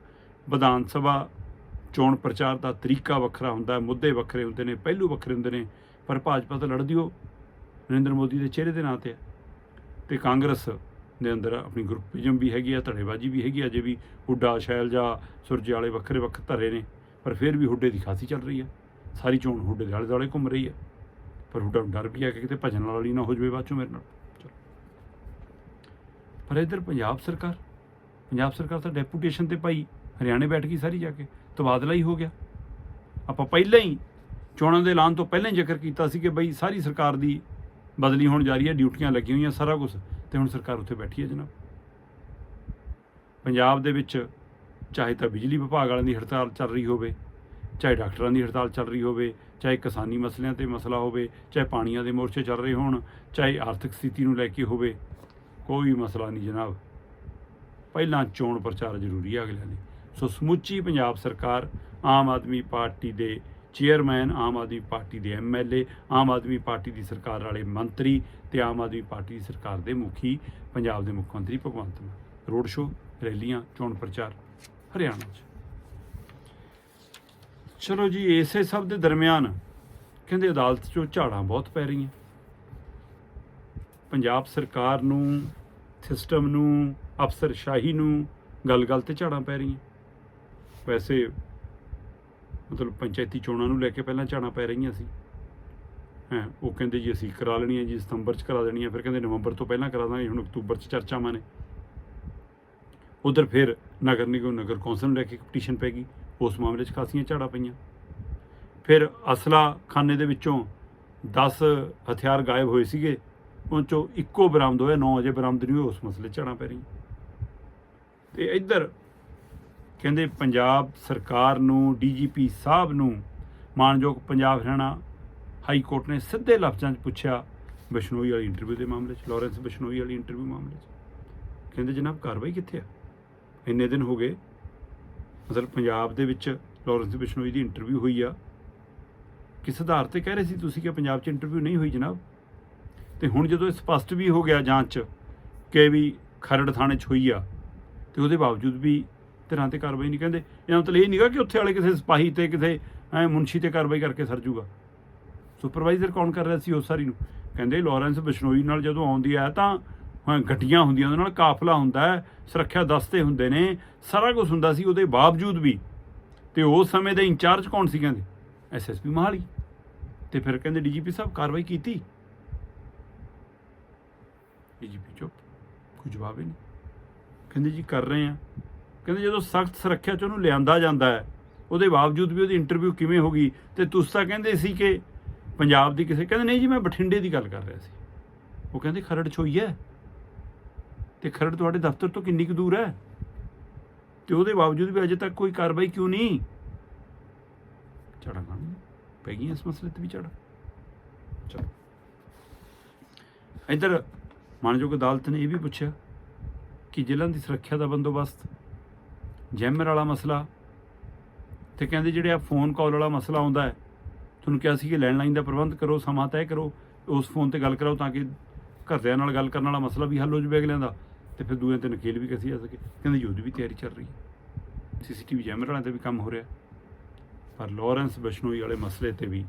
Speaker 1: ਵਿਧਾਨ ਸਭਾ ਚੋਣ ਪ੍ਰਚਾਰ ਦਾ ਤਰੀਕਾ ਵੱਖਰਾ ਹੁੰਦਾ ਹੈ, ਮੁੱਦੇ ਵੱਖਰੇ ਹੁੰਦੇ ਨੇ, ਪਹਿਲੂ ਵੱਖਰੇ ਹੁੰਦੇ ਨੇ, ਪਰ ਭਾਜਪਾ ਤਾਂ ਲੜਦੀ ਉਹ ਨਰਿੰਦਰ ਮੋਦੀ ਦੇ ਚਿਹਰੇ ਦੇ ਨਾਂ ਤੇ ਹੈ। ਤੇ ਕਾਂਗਰਸ ਦੇ ਅੰਦਰ ਆਪਣੀ ਗਰੁੱਪਿਜ਼ਮ ਵੀ ਹੈਗੀ ਆ, ਧੜੇਬਾਜ਼ੀ ਵੀ ਹੈਗੀ ਆ, ਅਜੇ ਵੀ ਹੁੱਡਾ ਸ਼ੈਲਜਾ ਸੁਰਜੇ ਵਾਲੇ ਵੱਖਰੇ ਵੱਖ ਧਰੇ ਨੇ, ਪਰ ਫਿਰ ਵੀ ਹੁੱਡੇ ਦੀ ਖਾਸੀ ਚੱਲ ਰਹੀ ਹੈ ਸਾਰੀ ਚੋਣ ਹੁੱਡੇ ਦੇ ਆਲੇ ਦੁਆਲੇ ਘੁੰਮ ਰਹੀ ਹੈ ਪਰ ਹੁੱਡਾ ਨੂੰ ਡਰ ਵੀ ਹੈ ਕਿ ਕਿਤੇ ਭਜਨ ਵਾਲੀ ਨਾ ਹੋ ਜਾਵੇ ਬਾਅਦ ਚੋਂ ਮੇਰੇ ਨਾਲ। ਚਲੋ। ਪਰ ਇਧਰ ਪੰਜਾਬ ਸਰਕਾਰ ਪੰਜਾਬ ਸਰਕਾਰ ਤਾਂ ਡੈਪੂਟੇਸ਼ਨ ਤੇ ਭਾਈ ਹਰਿਆਣੇ ਬੈਠ ਗਈ ਸਾਰੀ ਜਾ ਕੇ। ਤਬਾਦਲਾ ਹੀ ਹੋ ਗਿਆ। ਆਪਾਂ ਪਹਿਲਾਂ ਹੀ ਚੋਣਾਂ ਦੇ ਐਲਾਨ ਤੋਂ ਪਹਿਲਾਂ ਹੀ ਜ਼ਿਕਰ ਕੀਤਾ ਸੀ ਕਿ ਬਈ ਸਾਰੀ ਸਰਕਾਰ ਦੀ ਬਦਲੀ ਹੋਣ ਜਾ ਰਹੀ ਹੈ, ਡਿਊਟੀਆਂ ਲੱਗੀਆਂ ਹੋਈਆਂ ਸਾਰਾ ਕੁਝ ਤੇ ਹੁਣ ਸਰਕਾਰ ਉੱਥੇ ਬੈਠੀ ਹੈ ਜਨਾਬ। ਪੰਜਾਬ ਦੇ ਵਿੱਚ ਚਾਹੇ ਤਾਂ ਬਿਜਲੀ ਵਿਭਾਗ ਵਾਲਿਆਂ ਦੀ ਹੜਤਾਲ ਚੱਲ ਰਹੀ ਹੋਵੇ, ਚਾਹੇ ਡਾਕਟਰਾਂ ਦੀ ਹੜਤਾਲ ਚੱਲ ਰਹੀ ਹੋਵੇ, ਚਾਹੇ ਕਿਸਾਨੀ ਮਸਲਿਆਂ ਤੇ ਮਸਲਾ ਹੋਵੇ, ਚਾਹੇ ਪਾਣੀਆਂ ਦੇ ਮੋਰਚੇ ਚੱਲ ਰਹੇ ਹੋਣ, ਚਾਹੇ ਆਰਥਿਕ ਸਥਿਤੀ ਨੂੰ ਲੈ ਕੇ ਹੋਵੇ, ਕੋਈ ਮਸਲਾ ਨਹੀਂ ਜਨਾਬ। ਪਹਿਲਾਂ ਚੋਣ ਪ੍ਰਚਾਰ ਜ਼ਰੂਰੀ ਹੈ ਅਗਲਿਆਂ ਲਈ ਸੋ ਸਮੁੱਚੀ ਪੰਜਾਬ ਸਰਕਾਰ ਆਮ ਆਦਮੀ ਪਾਰਟੀ ਦੇ ਚੇਅਰਮੈਨ, ਆਮ ਆਦਮੀ ਪਾਰਟੀ ਦੇ ਐਮਐਲਏ ਆਮ ਆਦਮੀ ਪਾਰਟੀ ਦੀ ਸਰਕਾਰ ਵਾਲੇ ਮੰਤਰੀ ਤੇ ਆਮ ਆਦਮੀ ਪਾਰਟੀ ਦੀ ਸਰਕਾਰ ਦੇ ਮੁਖੀ, ਪੰਜਾਬ ਦੇ ਮੁੱਖ ਮੰਤਰੀ ਭਗਵੰਤ ਮਾਨ। ਰੋਡ ਸ਼ੋਅ, ਰੈਲੀਆਂ, ਚੋਣ ਪ੍ਰਚਾਰ, ਹਰਿਆਣਾ 'ਚ। ਚਲੋ ਜੀ, ਇਸੇ ਸਭ ਦੇ ਦਰਮਿਆਨ ਕਹਿੰਦੇ ਅਦਾਲਤ 'ਚੋਂ ਝਾੜਾਂ ਬਹੁਤ ਪੈ ਰਹੀਆਂ। ਪੰਜਾਬ ਸਰਕਾਰ ਨੂੰ, ਸਿਸਟਮ ਨੂੰ, ਅਫਸਰਸ਼ਾਹੀ ਨੂੰ ਗੱਲ-ਗੱਲ ਤੇ ਝਾੜਾਂ ਪੈ ਰਹੀਆਂ। ਵੈਸੇ ਮਤਲਬ ਪੰਚਾਇਤੀ ਚੋਣਾਂ ਨੂੰ ਲੈ ਕੇ ਪਹਿਲਾਂ ਝਾੜਾਂ ਪੈ ਰਹੀਆਂ ਸੀ। ਹੈ, ਉਹ ਕਹਿੰਦੇ ਜੀ ਅਸੀਂ ਕਰਾ ਲੈਣੀ ਹੈ ਜੀ, ਸਤੰਬਰ 'ਚ ਕਰਾ ਦੇਣੀਆਂ, ਫਿਰ ਕਹਿੰਦੇ ਨਵੰਬਰ ਤੋਂ ਪਹਿਲਾਂ ਕਰਾ ਦਾਂਗੇ, ਹੁਣ ਅਕਤੂਬਰ 'ਚ ਚਰਚਾਵਾਂ ਨੇ। ਉਧਰ ਫਿਰ ਨਗਰ ਨਿਗਮ, ਨਗਰ ਕੌਂਸਲ ਨੂੰ ਲੈ ਕੇ ਪਟੀਸ਼ਨ ਪੈ ਗਈ, ਉਸ ਮਾਮਲੇ 'ਚ ਖਾਸੀਆਂ ਝਾੜਾਂ ਪਈਆਂ। ਫਿਰ ਅਸਲਾ ਖਾਨੇ ਦੇ ਵਿੱਚੋਂ 10 ਹਥਿਆਰ ਗਾਇਬ ਹੋਏ ਸੀਗੇ ਉਹਨਾਂ ਚੋਂ ਇੱਕੋ ਬਰਾਮਦ ਹੋਇਆ 9 ਅਜੇ ਬਰਾਮਦ ਨਹੀਂ ਹੋਏ, ਉਸ ਮਸਲੇ ਝਾੜਾਂ ਪੈ ਰਹੀਆਂ। ਤੇ ਇੱਧਰ ਕਹਿੰਦੇ ਪੰਜਾਬ ਸਰਕਾਰ ਨੂੰ, ਡੀਜੀਪੀ ਸਾਹਿਬ ਨੂੰ ਮਾਨਯੋਗ ਪੰਜਾਬ ਹਰਿਆਣਾ ਹਾਈ ਕੋਰਟ ਨੇ ਸਿੱਧੇ ਲਫ਼ਜ਼ਾਂ 'ਚ ਪੁੱਛਿਆ, ਬਿਸ਼ਨੋਈ ਵਾਲੀ ਇੰਟਰਵਿਊ ਦੇ ਮਾਮਲੇ 'ਚ, ਲਾਰੈਂਸ ਬਿਸ਼ਨੋਈ ਵਾਲੀ ਇੰਟਰਵਿਊ ਮਾਮਲੇ 'ਚ। ਕਹਿੰਦੇ ਜਨਾਬ ਕਾਰਵਾਈ ਕਿੱਥੇ ਆ? ਇੰਨੇ ਦਿਨ ਹੋ ਗਏ ਮਤਲਬ ਪੰਜਾਬ ਦੇ ਵਿੱਚ ਲਾਰੈਂਸ ਬਿਸ਼ਨੋਈ ਦੀ ਇੰਟਰਵਿਊ ਹੋਈ ਆ। ਕਿਸ ਆਧਾਰ ਤੇ ਕਹਿ ਰਹੇ ਸੀ ਤੁਸੀਂ ਕਿ ਪੰਜਾਬ 'ਚ ਇੰਟਰਵਿਊ ਨਹੀਂ ਹੋਈ ਜਨਾਬ? ਤੇ ਹੁਣ ਜਦੋਂ ਇਹ ਸਪਸ਼ਟ ਵੀ ਹੋ ਗਿਆ ਜਾਂਚ ਕਿ ਵੀ ਖਰੜ ਥਾਣੇ 'ਚ ਹੋਈ ਆ, ਤੇ ਉਹਦੇ ਬਾਵਜੂਦ ਵੀ ਧਿਰਾਂ ਤੇ ਕਾਰਵਾਈ ਨਹੀਂ ਕਹਿੰਦੇ। ਇਹਦਾ ਮਤਲਬ ਇਹ ਨਹੀਂਗਾ ਕਿ ਉੱਥੇ ਵਾਲੇ ਕਿਸੇ ਸਿਪਾਹੀ ਤੇ ਕਿਸੇ, ਐ ਮੁਨਸ਼ੀ ਤੇ ਕਾਰਵਾਈ ਕਰਕੇ ਸਰ ਜੂਗਾ। ਸੁਪਰਵਾਈਜ਼ਰ ਕੌਣ ਕਰ ਰਿਹਾ ਸੀ ਉਸ ਸਾਰੀ ਨੂੰ? ਕਹਿੰਦੇ ਲਾਰੈਂਸ ਬਿਸ਼ਨੋਈ ਨਾਲ ਜਦੋਂ ਆਉਂਦੀ ਹੈ ਤਾਂ ਗੱਡੀਆਂ ਹੁੰਦੀਆਂ, ਉਹਦੇ ਨਾਲ ਕਾਫਲਾ ਹੁੰਦਾ ਹੈ, ਸੁਰੱਖਿਆ ਦਸਤੇ ਹੁੰਦੇ ਨੇ, ਸਾਰਾ ਕੁਝ ਹੁੰਦਾ ਸੀ, ਉਹਦੇ ਬਾਵਜੂਦ ਵੀ। ਤੇ ਉਸ ਸਮੇਂ ਦੇ ਇੰਚਾਰਜ ਕੌਣ ਸੀ ਕਹਿੰਦੇ? ਐਸਐਸਪੀ ਮਹਾਲੀ। ਤੇ ਫਿਰ ਕਹਿੰਦੇ ਡੀਜੀਪੀ ਸਾਹਿਬ, ਕਾਰਵਾਈ ਕੀਤੀ? ਡੀਜੀਪੀ ਚੁੱਪ, ਕੋਈ ਜਵਾਬ ਹੀ ਨਹੀਂ। ਕਹਿੰਦੇ ਜੀ, ਕਰ ਰਹੇ ਆ ਕਹਿੰਦੇ ਜਦੋਂ ਸਖਤ ਸੁਰੱਖਿਆ ਚ ਉਹਨੂੰ ਲਿਆਂਦਾ ਜਾਂਦਾ ਹੈ, ਉਹਦੇ ਬਾਵਜੂਦ ਵੀ ਉਹਦੀ ਇੰਟਰਵਿਊ ਕਿਵੇਂ ਹੋ ਗਈ ਤੇ ਤੁਸੀਂ ਤਾਂ ਕਹਿੰਦੇ ਸੀ ਕਿ ਪੰਜਾਬ ਦੀ ਕਿਸੇ ਕਹਿੰਦੇ ਨਹੀਂ ਜੀ, ਮੈਂ ਬਠਿੰਡੇ ਦੀ ਗੱਲ ਕਰ ਰਿਹਾ ਸੀ। ਉਹ ਕਹਿੰਦੇ ਖਰੜ ਚ ਹੋਈ ਹੈ ਤੇ ਖਰੜ ਤੁਹਾਡੇ ਦਫ਼ਤਰ ਤੋਂ ਕਿੰਨੀ ਕੁ ਦੂਰ ਹੈ? ਤੇ ਉਹਦੇ ਬਾਵਜੂਦ ਵੀ ਅਜੇ ਤੱਕ ਕੋਈ ਕਾਰਵਾਈ ਕਿਉਂ ਨਹੀਂ? ਚੜਾ ਗਾਂ ਪੈ ਗਈ ਇਸ ਮਸਲੇ ਤੇ ਵੀ ਚੜਾ ਚਲੋ। ਇੱਧਰ ਮਾਨਯੋਗ ਅਦਾਲਤ ਨੇ ਇਹ ਵੀ ਪੁੱਛਿਆ ਕਿ ਜ਼ਿਲ੍ਹਿਆਂ ਦੀ ਸੁਰੱਖਿਆ ਦਾ ਬੰਦੋਬਸਤ ਜੈਮਰ ਵਾਲਾ ਮਸਲਾ ਤੇ ਕਹਿੰਦੇ ਜਿਹੜੇ ਆ ਫੋਨ ਕਾਲ ਵਾਲਾ ਮਸਲਾ ਆਉਂਦਾ ਹੈ, ਤੁਹਾਨੂੰ ਕਿਹਾ ਸੀ ਕਿ ਲੈਂਡਲਾਈਨ ਦਾ ਪ੍ਰਬੰਧ ਕਰੋ, ਸਮਾਂ ਤੈਅ ਕਰੋ, ਉਸ ਫੋਨ ਤੇ ਗੱਲ ਕਰਾਓ ਤਾਂ ਕਿ ਘਰਦਿਆਂ ਨਾਲ ਗੱਲ ਕਰਨ ਵਾਲਾ ਮਸਲਾ ਵੀ ਹੱਲ ਹੋ ਜਾਵੇ ਅਗਲਿਆਂ ਦਾ ਤੇ ਫਿਰ ਦੂਜਿਆਂ ਤੇ ਨਕੇਲ ਵੀ ਕਸੀ ਜਾ ਸਕੇ। ਕਹਿੰਦੇ ਯੁੱਧ ਵੀ ਤਿਆਰੀ ਚੱਲ ਰਹੀ ਹੈ। ਸੀਸੀਟੀਵੀ ਜੈਮਰ ਵਾਲਿਆਂ ਤੇ ਵੀ ਕੰਮ ਹੋ ਰਿਹਾ। ਪਰ ਲਾਰੈਂਸ ਬਿਸ਼ਨੋਈ ਵਾਲੇ ਮਸਲੇ ਤੇ ਵੀ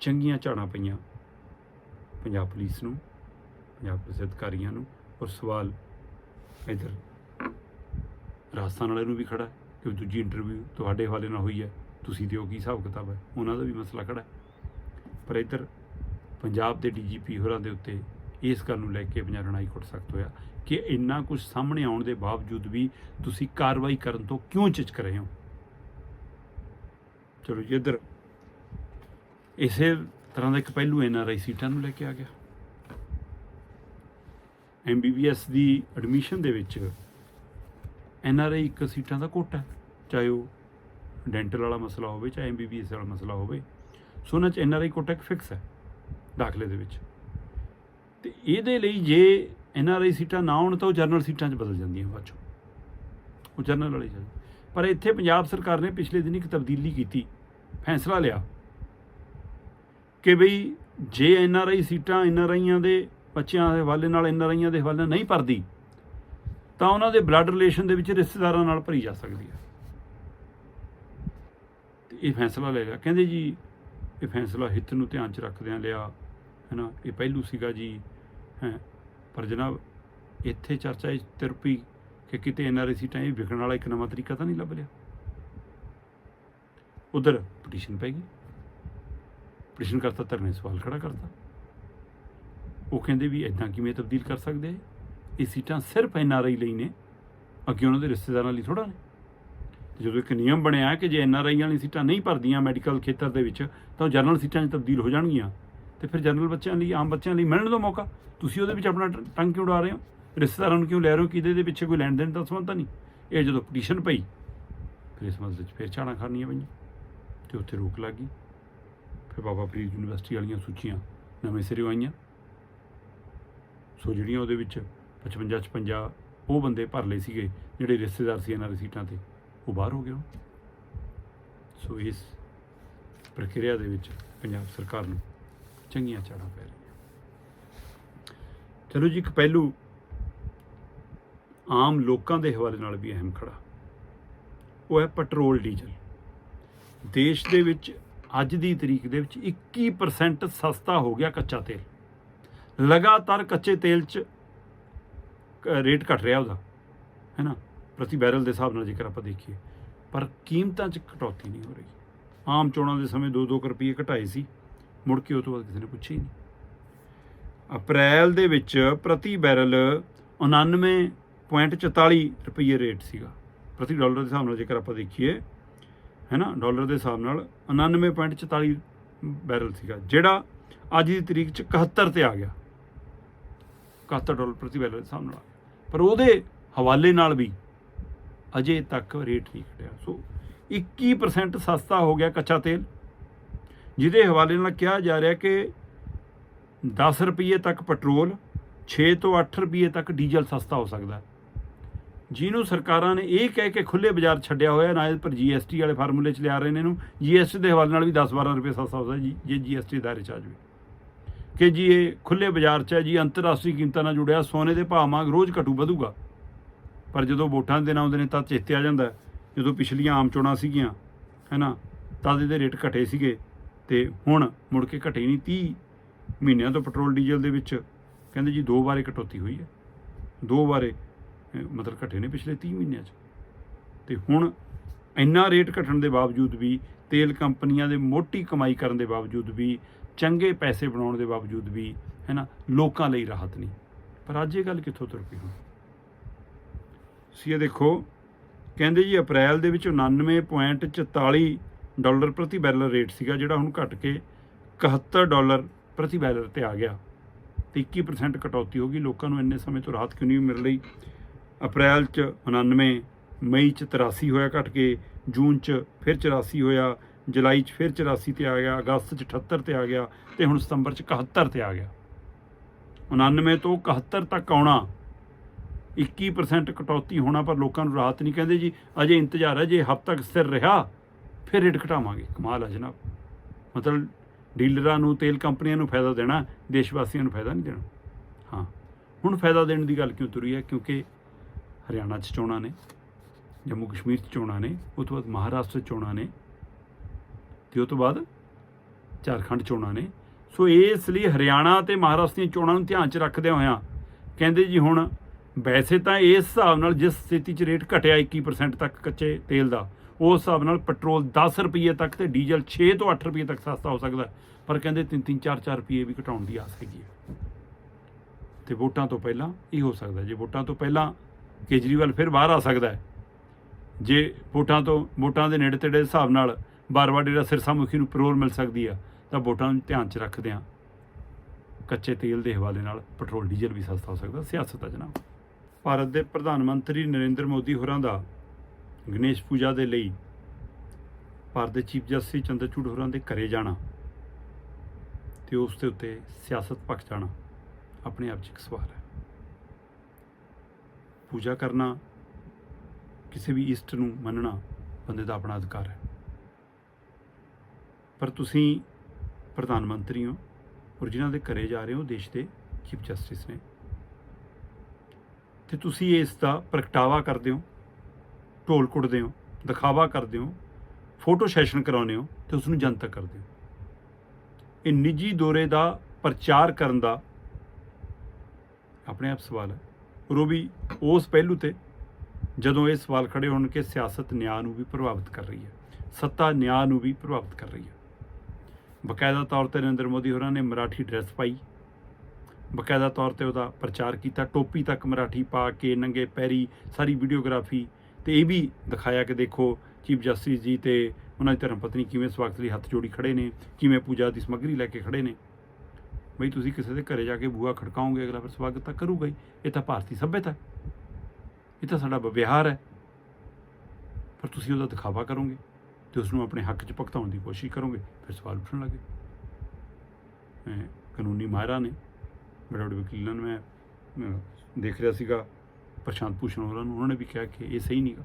Speaker 1: ਚੰਗੀਆਂ ਝਾੜਾਂ ਪਈਆਂ। ਪੰਜਾਬ ਪੁਲਿਸ ਨੂੰ, ਪੰਜਾਬ ਪੁਲਿਸ ਅਧਿਕਾਰੀਆਂ ਨੂੰ ਔਰ ਸਵਾਲ ਇੱਧਰ ਰਾਜਸਥਾਨ ਵਾਲੇ ਨੂੰ ਵੀ ਖੜਾ ਹੈ ਕਿ ਦੂਜੀ ਇੰਟਰਵਿਊ ਤੁਹਾਡੇ ਹਵਾਲੇ ਨਾਲ ਹੋਈ ਹੈ। ਤੁਸੀਂ ਦਿਓ ਕੀ ਹਿਸਾਬ ਕਿਤਾਬ ਹੈ? ਉਹਨਾਂ ਦਾ ਵੀ ਮਸਲਾ ਖੜਾ ਪਰ ਇੱਧਰ ਪੰਜਾਬ ਦੇ ਡੀਜੀਪੀ ਹੋਰਾਂ ਦੇ ਉੱਤੇ ਇਸ ਗੱਲ ਨੂੰ ਲੈ ਕੇ ਪੰਜਾਬ ਹਾਈ ਕੋਰਟ ਸਖਤ ਹੋਇਆ ਕਿ ਇੰਨਾ ਕੁਝ ਸਾਹਮਣੇ ਆਉਣ ਦੇ ਬਾਵਜੂਦ ਵੀ ਤੁਸੀਂ ਕਾਰਵਾਈ ਕਰਨ ਤੋਂ ਕਿਉਂ ਝਿਜਕ ਰਹੇ ਹੋ? ਚਲੋ ਜੀ, ਇੱਧਰ ਇਸੇ ਤਰ੍ਹਾਂ ਦਾ ਇੱਕ ਪਹਿਲੂ ਐਨਆਰਆਈ ਸੀਟਾਂ ਨੂੰ ਲੈ ਕੇ ਆ ਗਿਆ। ਐਮਬੀਬੀਐਸ ਦੀ ਐਡਮਿਸ਼ਨ ਦੇ ਵਿੱਚ ਐੱਨ ਆਰ ਆਈ ਇੱਕ ਸੀਟਾਂ ਦਾ ਕੋਟਾ ਹੈ, ਚਾਹੇ ਉਹ ਡੈਂਟਲ ਵਾਲਾ ਮਸਲਾ ਹੋਵੇ ਚਾਹੇ ਐਮਬੀਬੀਐਸ ਵਾਲਾ ਮਸਲਾ ਹੋਵੇ। ਸੋ ਉਹਨਾਂ 'ਚ ਐੱਨ ਆਰ ਆਈ ਕੋਟਾ ਇੱਕ ਫਿਕਸ ਹੈ ਦਾਖਲੇ ਦੇ ਵਿੱਚ। ਤੇ ਇਹਦੇ ਲਈ ਜੇ ਐੱਨ ਆਰ ਆਈ ਸੀਟਾਂ ਨਾ ਹੋਣ ਤਾਂ ਉਹ ਜਨਰਲ ਸੀਟਾਂ 'ਚ ਬਦਲ ਜਾਂਦੀਆਂ ਬਾਅਦ 'ਚੋਂ। ਉਹ ਜਨਰਲ ਵਾਲੀ ਜਾਂਦੀ ਪਰ ਇੱਥੇ ਪੰਜਾਬ ਸਰਕਾਰ ਨੇ ਪਿਛਲੇ ਦਿਨ ਇੱਕ ਤਬਦੀਲੀ ਕੀਤੀ, ਫੈਸਲਾ ਲਿਆ ਕਿ ਬਈ ਜੇ ਐੱਨ ਆਰ ਆਈ ਸੀਟਾਂ ਐੱਨ ਆਰ ਆਈਆਂ ਦੇ ਬੱਚਿਆਂ ਦੇ ਹਵਾਲੇ ਨਾਲ ਐੱਨ ਆਰ ਆਈਆਂ ਦੇ ਹਵਾਲੇ ਨਹੀਂ ਭਰਦੀ ਤਾਂ ਉਹਨਾਂ ਦੇ ਬਲੱਡ ਰਿਲੇਸ਼ਨ ਦੇ ਵਿੱਚ ਰਿਸ਼ਤੇਦਾਰਾਂ ਨਾਲ ਭਰੀ ਜਾ ਸਕਦੀ ਹੈ। ਤੇ ਇਹ ਫੈਸਲਾ ਲੈ ਲਿਆ। ਕਹਿੰਦੇ ਜੀ, ਇਹ ਫੈਸਲਾ ਹਿੱਤ ਨੂੰ ਧਿਆਨ ਚ ਰੱਖਦਿਆਂ ਲਿਆ ਹੈ ਨਾ ਇਹ ਪਹਿਲੂ ਸੀਗਾ ਜੀ, ਹੈ? ਪਰ ਜਨਾਬ, ਇੱਥੇ ਚਰਚਾ ਇਸ ਤਰਪੀ ਕਿ ਕਿਤੇ ਐਨਆਰਆਈ ਸੀਟਾਂ ਇਹ ਵਿਕਣ ਵਾਲਾ ਇੱਕ ਨਵਾਂ ਤਰੀਕਾ ਤਾਂ ਨਹੀਂ ਲੱਭ ਲਿਆ। ਉਧਰ ਪਟੀਸ਼ਨ ਪੈ ਗਈ। ਪਟੀਸ਼ਨ ਕਰਤਾ, ਧਰਨੇ ਸਵਾਲ ਖੜਾ ਕਰਤਾ। ਉਹ ਕਹਿੰਦੇ ਵੀ ਇਦਾਂ ਕਿਵੇਂ ਤਬਦੀਲ ਕਰ ਸਕਦੇ ਆ? ਇਹ ਸੀਟਾਂ ਸਿਰਫ ਐਨਆਰਆਈ ਲਈ ਨੇ। ਅੱਗੇ ਉਹਨਾਂ ਦੇ ਰਿਸ਼ਤੇਦਾਰਾਂ ਲਈ ਥੋੜਾ ਨੇ। ਜਦੋਂ ਇੱਕ ਨਿਯਮ ਬਣਿਆ ਕਿ ਜੇ ਐਨਆਰਆਈ ਵਾਲੀ ਸੀਟਾਂ ਨਹੀਂ ਭਰਦੀਆਂ ਮੈਡੀਕਲ ਖੇਤਰ ਦੇ ਵਿੱਚ, ਤਾਂ ਉਹ ਜਨਰਲ ਸੀਟਾਂ 'ਚ ਤਬਦੀਲ ਹੋ ਜਾਣਗੀਆਂ। ਤੇ ਫਿਰ ਜਨਰਲ ਬੱਚਿਆਂ ਲਈ, ਆਮ ਬੱਚਿਆਂ ਲਈ ਮਿਲਣ ਦਾ ਮੌਕਾ। ਤੁਸੀਂ ਉਹਦੇ ਵਿੱਚ ਆਪਣਾ ਟੰਗ ਕਿਉਂ ਉਡਾ ਰਹੇ ਹੋ? ਰਿਸ਼ਤੇਦਾਰਾਂ ਨੂੰ ਕਿਉਂ ਲੈ ਰਹੇ ਹੋ ਕਿਹਦੇ ਦੇ ਪਿੱਛੇ ਕੋਈ ਲੈਣ ਦੇਣ ਦਾ ਸੰਬੰਧ ਨਹੀਂ? ਇਹ ਜਦੋਂ ਪਟੀਸ਼ਨ ਪਈ ਫਿਰ ਇਸ ਮਸਲੇ 'ਚ ਫਿਰ ਝਾੜਾਂ ਖਾਣੀਆਂ ਪਈਆਂ ਤੇ ਉੱਥੇ ਰੋਕ ਲੱਗ ਗਈ। ਫਿਰ ਬਾਬਾ ਫਰੀਦ ਯੂਨੀਵਰਸਿਟੀ ਵਾਲੀਆਂ ਸੂਚੀਆਂ ਨਵੇਂ ਸਿਰੇ ਆਈਆਂ। ਸੋ ਜਿਹੜੀਆਂ ਉਹਦੇ ਵਿੱਚ 55 56 ਉਹ ਬੰਦੇ ਭਰ ਲਏ ਸੀਗੇ, ਜਿਹੜੇ ਰਿਸ਼ਤੇਦਾਰ ਸੀ ਇਹਨਾਂ ਦੀ ਸੀਟਾਂ ਤੇ। ਉਹ ਬਾਹਰ ਹੋ ਗਿਆ ਸੋ ਇਸ ਪ੍ਰਕਿਰਿਆ ਦੇ ਵਿੱਚ ਪੰਜਾਬ ਸਰਕਾਰ ਨੂੰ ਚੰਗੀਆਂ ਚਾੜਾਂ ਪੈ ਰਹੀਆਂ। ਚਲੋ ਜੀ, ਇੱਕ ਪਹਿਲੂ ਆਮ ਲੋਕਾਂ ਦੇ ਹਵਾਲੇ ਨਾਲ ਵੀ ਅਹਿਮ ਖੜਾ। ਉਹ ਹੈ ਪੈਟਰੋਲ, ਡੀਜ਼ਲ। ਦੇਸ਼ ਦੇ ਵਿੱਚ ਅੱਜ ਦੀ ਤਰੀਕ ਦੇ ਵਿੱਚ 21% ਸਸਤਾ ਹੋ ਗਿਆ ਕੱਚਾ ਤੇਲ। ਲਗਾਤਾਰ ਕੱਚੇ ਤੇਲ 'ਚ ਰੇਟ ਘਟ ਰਿਹਾ ਉਹਦਾ, ਹੈ ਨਾ? ਪ੍ਰਤੀ ਬੈਰਲ ਦੇ ਹਿਸਾਬ ਨਾਲ ਜੇਕਰ ਆਪਾਂ ਦੇਖੀਏ, ਪਰ ਕੀਮਤਾਂ 'ਚ ਕਟੌਤੀ ਨਹੀਂ ਹੋ ਰਹੀ। ਆਮ ਚੋਣਾਂ ਦੇ ਸਮੇਂ 2-2 ਰੁਪਏ ਘਟਾਏ ਸੀ, ਮੁੜ ਕੇ ਉਹ ਤੋਂ ਬਾਅਦ ਕਿਸੇ ਨੇ ਪੁੱਛਿਆ ਹੀ ਨਹੀਂ। ਅਪ੍ਰੈਲ ਦੇ ਵਿੱਚ ਪ੍ਰਤੀ ਬੈਰਲ 99.44 ਰੁਪਏ ਰੇਟ ਸੀਗਾ। ਪ੍ਰਤੀ ਡਾਲਰ ਦੇ ਹਿਸਾਬ ਨਾਲ ਜੇਕਰ ਆਪਾਂ ਦੇਖੀਏ, ਹੈ ਨਾ? ਡਾਲਰ ਦੇ ਹਿਸਾਬ ਨਾਲ 99.44 ਬੈਰਲ ਸੀਗਾ, ਜਿਹੜਾ ਅੱਜ ਦੀ ਤਰੀਕ 'ਚ 71 ਤੇ ਆ ਗਿਆ। 71 ਡਾਲਰ ਪ੍ਰਤੀ ਬੈਰਲ ਦੇ ਹਿਸਾਬ ਨਾਲ ਆ ਗਿਆ। ਪਰ ਉਹਦੇ ਹਵਾਲੇ ਨਾਲ ਵੀ ਅਜੇ ਤੱਕ ਰੇਟ ਨਹੀਂ ਘਟਿਆ। ਸੋ 21% ਸਸਤਾ ਹੋ ਗਿਆ ਕੱਚਾ ਤੇਲ, ਜਿਹਦੇ ਹਵਾਲੇ ਨਾਲ ਕਿਹਾ ਜਾ ਰਿਹਾ ਕਿ 10 ਰੁਪਏ ਤੱਕ ਪੈਟਰੋਲ 6 ਤੋਂ 8 ਰੁਪਏ ਤੱਕ ਡੀਜ਼ਲ ਸਸਤਾ ਹੋ ਸਕਦਾ। ਜਿਹਨੂੰ ਸਰਕਾਰਾਂ ਨੇ ਇਹ ਕਹਿ ਕੇ ਖੁੱਲੇ ਬਾਜ਼ਾਰ ਛੱਡਿਆ ਹੋਇਆ, ਨਾ ਇਹ ਪਰ ਜੀਐਸਟੀ ਵਾਲੇ ਫਾਰਮੂਲੇ ਚ ਲਿਆ ਰਹੇ ਨੇ ਇਹਨੂੰ ਜੀਐਸਟੀ ਦੇ ਹਵਾਲੇ ਨਾਲ ਵੀ 10-12 ਰੁਪਏ ਸਸਤਾ ਹੋ ਸਕਦਾ ਜੀ, ਜੇ ਜੀਐਸਟੀ ਦਾਇਰੇ ਚ ਆ ਜਾਵੇ ਕਿ ਜੀ ਇਹ ਖੁੱਲੇ ਬਾਜ਼ਾਰ 'ਚ ਹੈ ਜੀ, ਅੰਤਰਰਾਸ਼ਟਰੀ ਕੀਮਤਾਂ ਨਾਲ ਜੁੜਿਆ, ਸੋਨੇ ਦੇ ਭਾਅ ਮੰਗ ਰੋਜ਼ ਘਟੂ ਵਧੂਗਾ। ਪਰ ਜਦੋਂ ਵੋਟਾਂ ਦੇ ਦਿਨ ਆਉਂਦੇ ਨੇ ਤਾਂ ਚੇਤੇ ਆ ਜਾਂਦਾ ਜਦੋਂ ਪਿਛਲੀਆਂ ਆਮ ਚੋਣਾਂ ਸੀਗੀਆਂ, ਹੈਨਾ ਤਾਂ ਇਹਦੇ ਰੇਟ ਘਟੇ ਸੀਗੇ ਤੇ ਹੁਣ ਮੁੜ ਕੇ ਘਟੇ ਨਹੀਂ। 30 ਮਹੀਨਿਆਂ ਤੋਂ ਪੈਟਰੋਲ, ਡੀਜ਼ਲ ਦੇ ਵਿੱਚ ਕਹਿੰਦੇ ਜੀ ਦੋ ਵਾਰੇ ਕਟੌਤੀ ਹੋਈ ਹੈ। ਦੋ ਵਾਰੇ ਮਤਲਬ ਘਟੇ ਨੇ ਪਿਛਲੇ 30 ਮਹੀਨਿਆਂ 'ਚ। ਤੇ ਹੁਣ ਇੰਨਾ ਰੇਟ ਘਟਣ ਦੇ ਬਾਵਜੂਦ ਵੀ, ਤੇਲ ਕੰਪਨੀਆਂ ਦੇ ਮੋਟੀ ਕਮਾਈ ਕਰਨ ਦੇ ਬਾਵਜੂਦ ਵੀ ਚੰਗੇ ਪੈਸੇ ਬਣਾਉਣ ਦੇ ਬਾਵਜੂਦ ਵੀ, ਹੈ ਨਾ, ਲੋਕਾਂ ਲਈ ਰਾਹਤ ਨਹੀਂ। ਪਰ ਅੱਜ ਇਹ ਗੱਲ ਕਿੱਥੋਂ ਤੁਰ ਪਈ ਹੁਣ? ਤੁਸੀਂ ਇਹ ਦੇਖੋ, ਕਹਿੰਦੇ ਜੀ ਅਪ੍ਰੈਲ ਦੇ ਵਿੱਚ 99.44 ਡਾਲਰ ਪ੍ਰਤੀ ਬੈਰਲ ਰੇਟ ਸੀਗਾ, ਜਿਹੜਾ ਹੁਣ ਘਟ ਕੇ 71 ਡਾਲਰ ਪ੍ਰਤੀ ਬੈਰਲ ਤੇ ਆ ਗਿਆ। ਤੇ 21% ਕਟੌਤੀ ਹੋ ਗਈ। ਲੋਕਾਂ ਨੂੰ ਇੰਨੇ ਸਮੇਂ ਤੋਂ ਰਾਹਤ ਕਿਉਂ ਨਹੀਂ ਮਿਲ ਰਹੀ? ਅਪ੍ਰੈਲ ਚ 99 ਮਈ ਚ 83 ਹੋਇਆ ਘਟ ਕੇ, ਜੂਨ ਚ ਫਿਰ 84 ਹੋਇਆ ਜੁਲਾਈ ਚ ਫਿਰ 84 ਤੇ ਆ ਗਿਆ, ਅਗਸਤ ਚ 78 ਤੇ ਆ ਗਿਆ ਤੇ ਹੁਣ ਸਤੰਬਰ ਚ 71 ਤੇ ਆ ਗਿਆ। 99 ਤੋਂ 71 ਤੱਕ ਆਉਣਾ 21% ਕਟੌਤੀ ਹੋਣਾ, ਪਰ ਲੋਕਾਂ ਨੂੰ ਰਾਹਤ ਨਹੀਂ ਕਹਿੰਦੇ ਜੀ। ਅਜੇ ਇੰਤਜ਼ਾਰ ਹੈ, ਜੇ ਹਫ਼ਤਾ ਤੱਕ ਸਥਿਰ ਰਿਹਾ, ਫਿਰ ਰੇਟ ਘਟਾਵਾਂਗੇ। ਕਮਾਲ ਹੈ ਜਨਾਬ। ਮਤਲਬ ਡੀਲਰਾਂ ਨੂੰ, ਤੇਲ ਕੰਪਨੀਆਂ ਨੂੰ ਫਾਇਦਾ ਦੇਣਾ ਦੇਸ਼ ਵਾਸੀਆਂ ਨੂੰ ਫਾਇਦਾ ਨਹੀਂ ਦੇਣਾ। ਹਾਂ, ਹੁਣ ਫਾਇਦਾ ਦੇਣ ਦੀ ਗੱਲ ਕਿਉਂ ਤੁਰੀ ਹੈ? ਕਿਉਂਕਿ ਹਰਿਆਣਾ 'ਚ ਚੋਣਾਂ ਨੇ, ਜੰਮੂ ਕਸ਼ਮੀਰ 'ਚ ਚੋਣਾਂ ਨੇ ਉਹ ਤੋਂ ਬਾਅਦ ਮਹਾਰਾਸ਼ਟਰ 'ਚ ਚੋਣਾਂ ਨੇ ਤੇ ਉਹ ਤੋਂ ਬਾਅਦ ਝਾਰਖੰਡ ਚੋਣਾਂ ਨੇ। ਸੋ ਇਸ ਲਈ ਹਰਿਆਣਾ ਤੇ ਮਹਾਰਾਸ਼ਟਰ ਦੀਆਂ ਚੋਣਾਂ ਨੂੰ ਧਿਆਨ 'ਚ ਰੱਖਦੇ ਹੋਇਆਂ ਕਹਿੰਦੇ ਜੀ ਹੁਣ ਵੈਸੇ ਤਾਂ ਇਸ ਹਿਸਾਬ ਨਾਲ ਜਿਸ ਸਥਿਤੀ 'ਚ ਰੇਟ ਘਟਿਆ 21% ਤੱਕ ਕੱਚੇ ਤੇਲ ਦਾ, ਉਸ ਹਿਸਾਬ ਨਾਲ ਪੈਟਰੋਲ 10 ਰੁਪਏ ਤੱਕ ਤੇ ਡੀਜ਼ਲ 6 ਤੋਂ 8 ਰੁਪਏ ਤੱਕ ਸਸਤਾ ਹੋ ਸਕਦਾ। ਪਰ ਕਹਿੰਦੇ 3-3 4-4 ਰੁਪਏ ਵੀ ਘਟਾਉਣ ਦੀ ਆਸ ਹੈਗੀ ਹੈ। ਤੇ ਵੋਟਾਂ ਤੋਂ ਪਹਿਲਾਂ ਇਹ ਹੋ ਸਕਦਾ ਜੇ ਵੋਟਾਂ ਤੋਂ ਪਹਿਲਾਂ ਕੇਜਰੀਵਾਲ ਫਿਰ ਬਾਹਰ ਆ ਸਕਦਾ ਹੈ। ਜੇ ਵੋਟਾਂ ਤੋਂ, ਵੋਟਾਂ ਦੇ ਨੇੜੇ ਤੇੜੇ ਹਿਸਾਬ ਨਾਲ ਬਾਰ-ਬਾਰ ਜਿਹੜਾ ਸਿਰਸਾ ਮੁਖੀ ਨੂੰ ਪੈਰੋਲ ਮਿਲ ਸਕਦੀ ਆ, ਤਾਂ ਵੋਟਾਂ ਨੂੰ ਧਿਆਨ 'ਚ ਰੱਖਦੇ ਆ। ਕੱਚੇ ਤੇਲ ਦੇ ਹਵਾਲੇ ਨਾਲ ਪੈਟਰੋਲ, ਡੀਜ਼ਲ ਵੀ ਸਸਤਾ ਹੋ ਸਕਦਾ, ਸਿਆਸਤ ਆ ਜਨਾਬ। ਭਾਰਤ ਦੇ ਪ੍ਰਧਾਨ ਮੰਤਰੀ ਨਰਿੰਦਰ ਮੋਦੀ ਹੋਰਾਂ ਦਾ ਗਣੇਸ਼ ਪੂਜਾ ਦੇ ਲਈ ਭਾਰਤ ਦੇ ਚੀਫ ਜਸਟਿਸ ਚੰਦਰਚੂੜ ਹੋਰਾਂ ਦੇ ਘਰੇ ਜਾਣਾ ਤੇ ਉਸ ਦੇ ਉੱਤੇ ਸਿਆਸਤ ਪੱਖ ਜਾਣਾ, ਆਪਣੇ ਆਪ 'ਚ ਇੱਕ ਸਵਾਲ ਹੈ। ਪੂਜਾ ਕਰਨਾ, ਕਿਸੇ ਵੀ ਇਸ਼ਟ ਨੂੰ ਮੰਨਣਾ ਬੰਦੇ ਦਾ ਆਪਣਾ ਅਧਿਕਾਰ ਹੈ। ਪਰ ਤੁਸੀਂ ਪ੍ਰਧਾਨ ਮੰਤਰੀ ਹੋ ਔਰ ਜਿਨ੍ਹਾਂ ਦੇ ਘਰੇ ਜਾ ਰਹੇ ਹੋ ਦੇਸ਼ ਦੇ ਚੀਫ ਜਸਟਿਸ ਨੇ। ਤੇ ਤੁਸੀਂ ਇਸ ਦਾ ਪ੍ਰਗਟਾਵਾ ਕਰਦੇ ਹੋ, ਢੋਲ ਕੁੱਟਦੇ ਹੋ, ਦਿਖਾਵਾ ਕਰਦੇ ਹੋ, ਫੋਟੋ ਸੈਸ਼ਨ ਕਰਾਉਂਦੇ ਹੋ ਤੇ ਉਸ ਨੂੰ ਜਨਤਕ ਕਰਦੇ ਹੋ। ਇਹ ਨਿੱਜੀ ਦੌਰੇ ਦਾ ਪ੍ਰਚਾਰ ਕਰਨ ਦਾ ਆਪਣੇ ਆਪ ਸਵਾਲ ਹੈ। ਔਰ ਉਹ ਵੀ ਉਸ ਪਹਿਲੂ ਤੇ ਜਦੋਂ ਇਹ ਸਵਾਲ ਖੜੇ ਹੋਣ ਕਿ ਸਿਆਸਤ ਨਿਆਂ ਨੂੰ ਵੀ ਪ੍ਰਭਾਵਿਤ ਕਰ ਰਹੀ ਹੈ, ਸੱਤਾ ਨਿਆਂ ਨੂੰ ਵੀ ਪ੍ਰਭਾਵਿਤ ਕਰ ਰਹੀ ਹੈ। ਬਕਾਇਦਾ ਤੌਰ ਤੇ ਨਰਿੰਦਰ ਮੋਦੀ ਹੋਰਾਂ ਨੇ ਮਰਾਠੀ ਡਰੈਸ ਪਾਈ। ਬਕਾਇਦਾ ਤੌਰ ਤੇ ਉਹਦਾ ਪ੍ਰਚਾਰ ਕੀਤਾ। ਟੋਪੀ ਤੱਕ ਮਰਾਠੀ ਪਾ ਕੇ ਨੰਗੇ ਪੈਰੀ ਸਾਰੀ ਵੀਡੀਓਗ੍ਰਾਫੀ ਤੇ ਇਹ ਵੀ ਦਿਖਾਇਆ ਕਿ ਦੇਖੋ, ਚੀਫ ਜਸਟਿਸ ਜੀ ਤੇ ਉਹਨਾਂ ਦੀ ਧਰਮ ਪਤਨੀ ਕਿਵੇਂ ਸਵਾਗਤ ਲਈ ਹੱਥ ਜੋੜੀ ਖੜੇ ਨੇ, ਕਿਵੇਂ ਪੂਜਾ ਦੀ ਸਮੱਗਰੀ ਲੈ ਕੇ ਖੜੇ ਨੇ। ਬਈ ਤੁਸੀਂ ਕਿਸੇ ਦੇ ਘਰੇ ਜਾ ਕੇ ਬੂਹਾ ਖੜਕਾਓਗੇ ਅਗਲਾ ਫਿਰ ਸਵਾਗਤ ਤਾਂ ਕਰੂਗਾ ਹੀ। ਇਹ ਤਾਂ ਭਾਰਤੀ ਸੱਭਿਅਤਾ ਹੈ। ਇਹ ਤਾਂ ਸਾਡਾ ਵਿਵਹਾਰ ਹੈ। ਪਰ ਤੁਸੀਂ ਉਹਦਾ ਦਿਖਾਵਾ ਕਰੋਗੇ। ਤੇ ਉਸ ਨੂੰ ਆਪਣੇ ਹੱਕ 'ਚ ਭੁਗਤਾਉਣ ਦੀ ਕੋਸ਼ਿਸ਼ ਕਰੋਗੇ, ਫਿਰ ਸਵਾਲ ਉੱਠਣ ਲੱਗੇ ਮੈਂ ਕਾਨੂੰਨੀ ਮਾਹਿਰਾਂ ਨੇ, ਬੜੇ ਬੜੇ ਵਕੀਲਾਂ ਨੂੰ, ਮੈਂ ਦੇਖ ਰਿਹਾ ਸੀਗਾ, ਪ੍ਰਸ਼ਾਂਤ ਭੂਸ਼ਣ ਹੋਰਾਂ ਨੂੰ, ਉਹਨਾਂ ਨੇ ਵੀ ਕਿਹਾ ਕਿ ਇਹ ਸਹੀ ਨਹੀਂਗਾ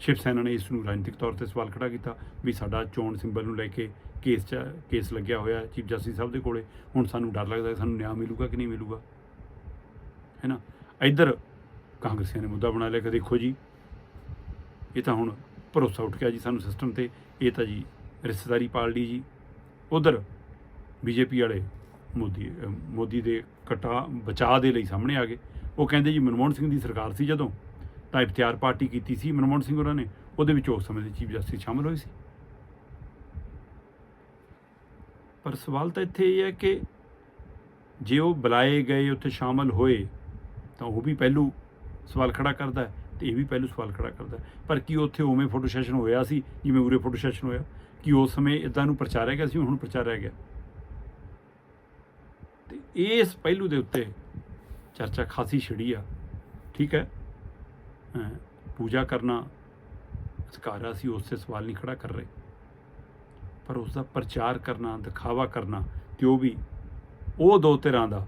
Speaker 1: ਸ਼ਿਵ ਸੈਨਾ ਨੇ ਇਸ ਨੂੰ ਰਾਜਨੀਤਿਕ ਤੌਰ ਤੇ ਸਵਾਲ ਖੜਾ ਕੀਤਾ ਵੀ ਸਾਡਾ ਚੋਣ ਸਿੰਬਲ ਨੂੰ ਲੈ ਕੇ ਕੇਸ 'ਚ, ਕੇਸ ਲੱਗਿਆ ਹੋਇਆ ਚੀਫ ਜਸਟਿਸ ਸਾਹਿਬ ਦੇ ਕੋਲੇ। ਹੁਣ ਸਾਨੂੰ ਡਰ ਲੱਗਦਾ ਕਿ ਸਾਨੂੰ ਨਿਆਂ ਮਿਲੂਗਾ ਕਿ ਨਹੀਂ ਮਿਲੂਗਾ। ਹੈ ਨਾ? ਇੱਧਰ ਕਾਂਗਰਸੀਆਂ ਨੇ ਮੁੱਦਾ ਬਣਾ ਲਿਆ ਕਿ ਦੇਖੋ ਜੀ, ਇਹ ਤਾਂ ਹੁਣ ਭਰੋਸਾ ਉੱਠ ਗਿਆ ਜੀ ਸਾਨੂੰ ਸਿਸਟਮ ਤੇ। ਇਹ ਤਾਂ ਜੀ ਰਿਸ਼ਤੇਦਾਰੀ ਪਾਲ ਲਈ ਜੀ, ਉਧਰ ਬੀਜੇਪੀ ਵਾਲੇ ਮੋਦੀ ਮੋਦੀ ਦੇ ਕਟਾ ਬਚਾਅ ਦੇ ਲਈ ਸਾਹਮਣੇ ਆ ਗਏ। ਉਹ ਕਹਿੰਦੇ ਜੀ ਮਨਮੋਹਨ ਸਿੰਘ ਦੀ ਸਰਕਾਰ ਸੀ ਜਦੋਂ, ਤਾਂ ਇਖਤਿਆਰ ਪਾਰਟੀ ਕੀਤੀ ਸੀ ਮਨਮੋਹਨ ਸਿੰਘ ਉਹਨਾਂ ਨੇ, ਉਹਦੇ ਵਿੱਚ ਉਸ ਸਮੇਂ ਦੇ ਚੀਫ ਜਸਟਿਸ ਸ਼ਾਮਲ ਹੋਏ ਸੀ। ਪਰ ਸਵਾਲ ਤਾਂ ਇੱਥੇ ਇਹ ਹੈ ਕਿ ਜੇ ਉਹ ਬੁਲਾਏ ਗਏ, ਉੱਥੇ ਸ਼ਾਮਲ ਹੋਏ, ਤਾਂ ਉਹ ਵੀ ਪਹਿਲੂ ਸਵਾਲ ਖੜਾ ਕਰਦਾ ਹੈ। ਇਹ ਵੀ ਪਹਿਲੂ ਸਵਾਲ ਖੜਾ ਕਰਦਾ ਪਰ ਕੀ ਉੱਥੇ ਉਵੇਂ ਫੋਟੋ ਸੈਸ਼ਨ ਹੋਇਆ ਸੀ, ਜਿਵੇਂ ਉਰੇ ਫੋਟੋ ਸੈਸ਼ਨ ਹੋਇਆ? ਕਿ ਉਸ ਸਮੇਂ ਇਦਾਂ ਨੂੰ ਪ੍ਰਚਾਰਿਆ ਗਿਆ ਸੀ, ਹੁਣ ਪ੍ਰਚਾਰਿਆ ਗਿਆ ਤੇ ਇਸ ਪਹਿਲੂ ਦੇ ਉੱਤੇ ਚਰਚਾ ਖਾਸੀ ਛਿੜੀ ਆ। ਠੀਕ ਹੈ? ਪੂਜਾ ਕਰਨਾ ਅਧਿਕਾਰ ਸੀ ਉਸ ਤੇ ਸਵਾਲ ਨਹੀਂ ਖੜਾ ਕਰ ਰਹੇ। ਪਰ ਉਸ ਦਾ ਪ੍ਰਚਾਰ ਕਰਨਾ, ਦਿਖਾਵਾ ਕਰਨਾ, ਤੇ ਉਹ ਵੀ ਉਹ ਦੋ ਧਿਰਾਂ ਦਾ,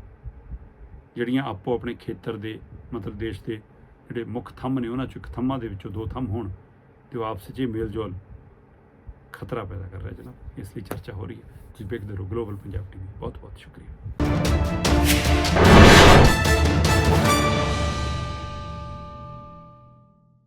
Speaker 1: ਜਿਹੜੀਆਂ ਆਪੋ ਆਪਣੇ ਖੇਤਰ ਦੇ, ਮਤਲਬ ਦੇਸ਼ ਦੇ ਜਿਹੜੇ ਮੁੱਖ ਥੰਮ ਨੇ ਉਹਨਾਂ ਚੋਂ ਇੱਕ ਥੰਮਾਂ ਦੇ ਵਿੱਚੋਂ ਦੋ ਥੰਮ ਹੋਣ ਤੇ ਉਹ ਆਪਸ 'ਚ ਮੇਲ ਜੋਲ ਖਤਰਾ ਪੈਦਾ ਕਰ ਰਿਹਾ ਜਨਾਬ। ਇਸ ਲਈ ਚਰਚਾ ਹੋ ਰਹੀ ਹੈ। ਤੁਸੀਂ ਵੇਖਦੇ ਰਹੋ ਗਲੋਬਲ ਪੰਜਾਬ ਟੀਵੀ ਬਹੁਤ ਬਹੁਤ ਸ਼ੁਕਰੀਆ।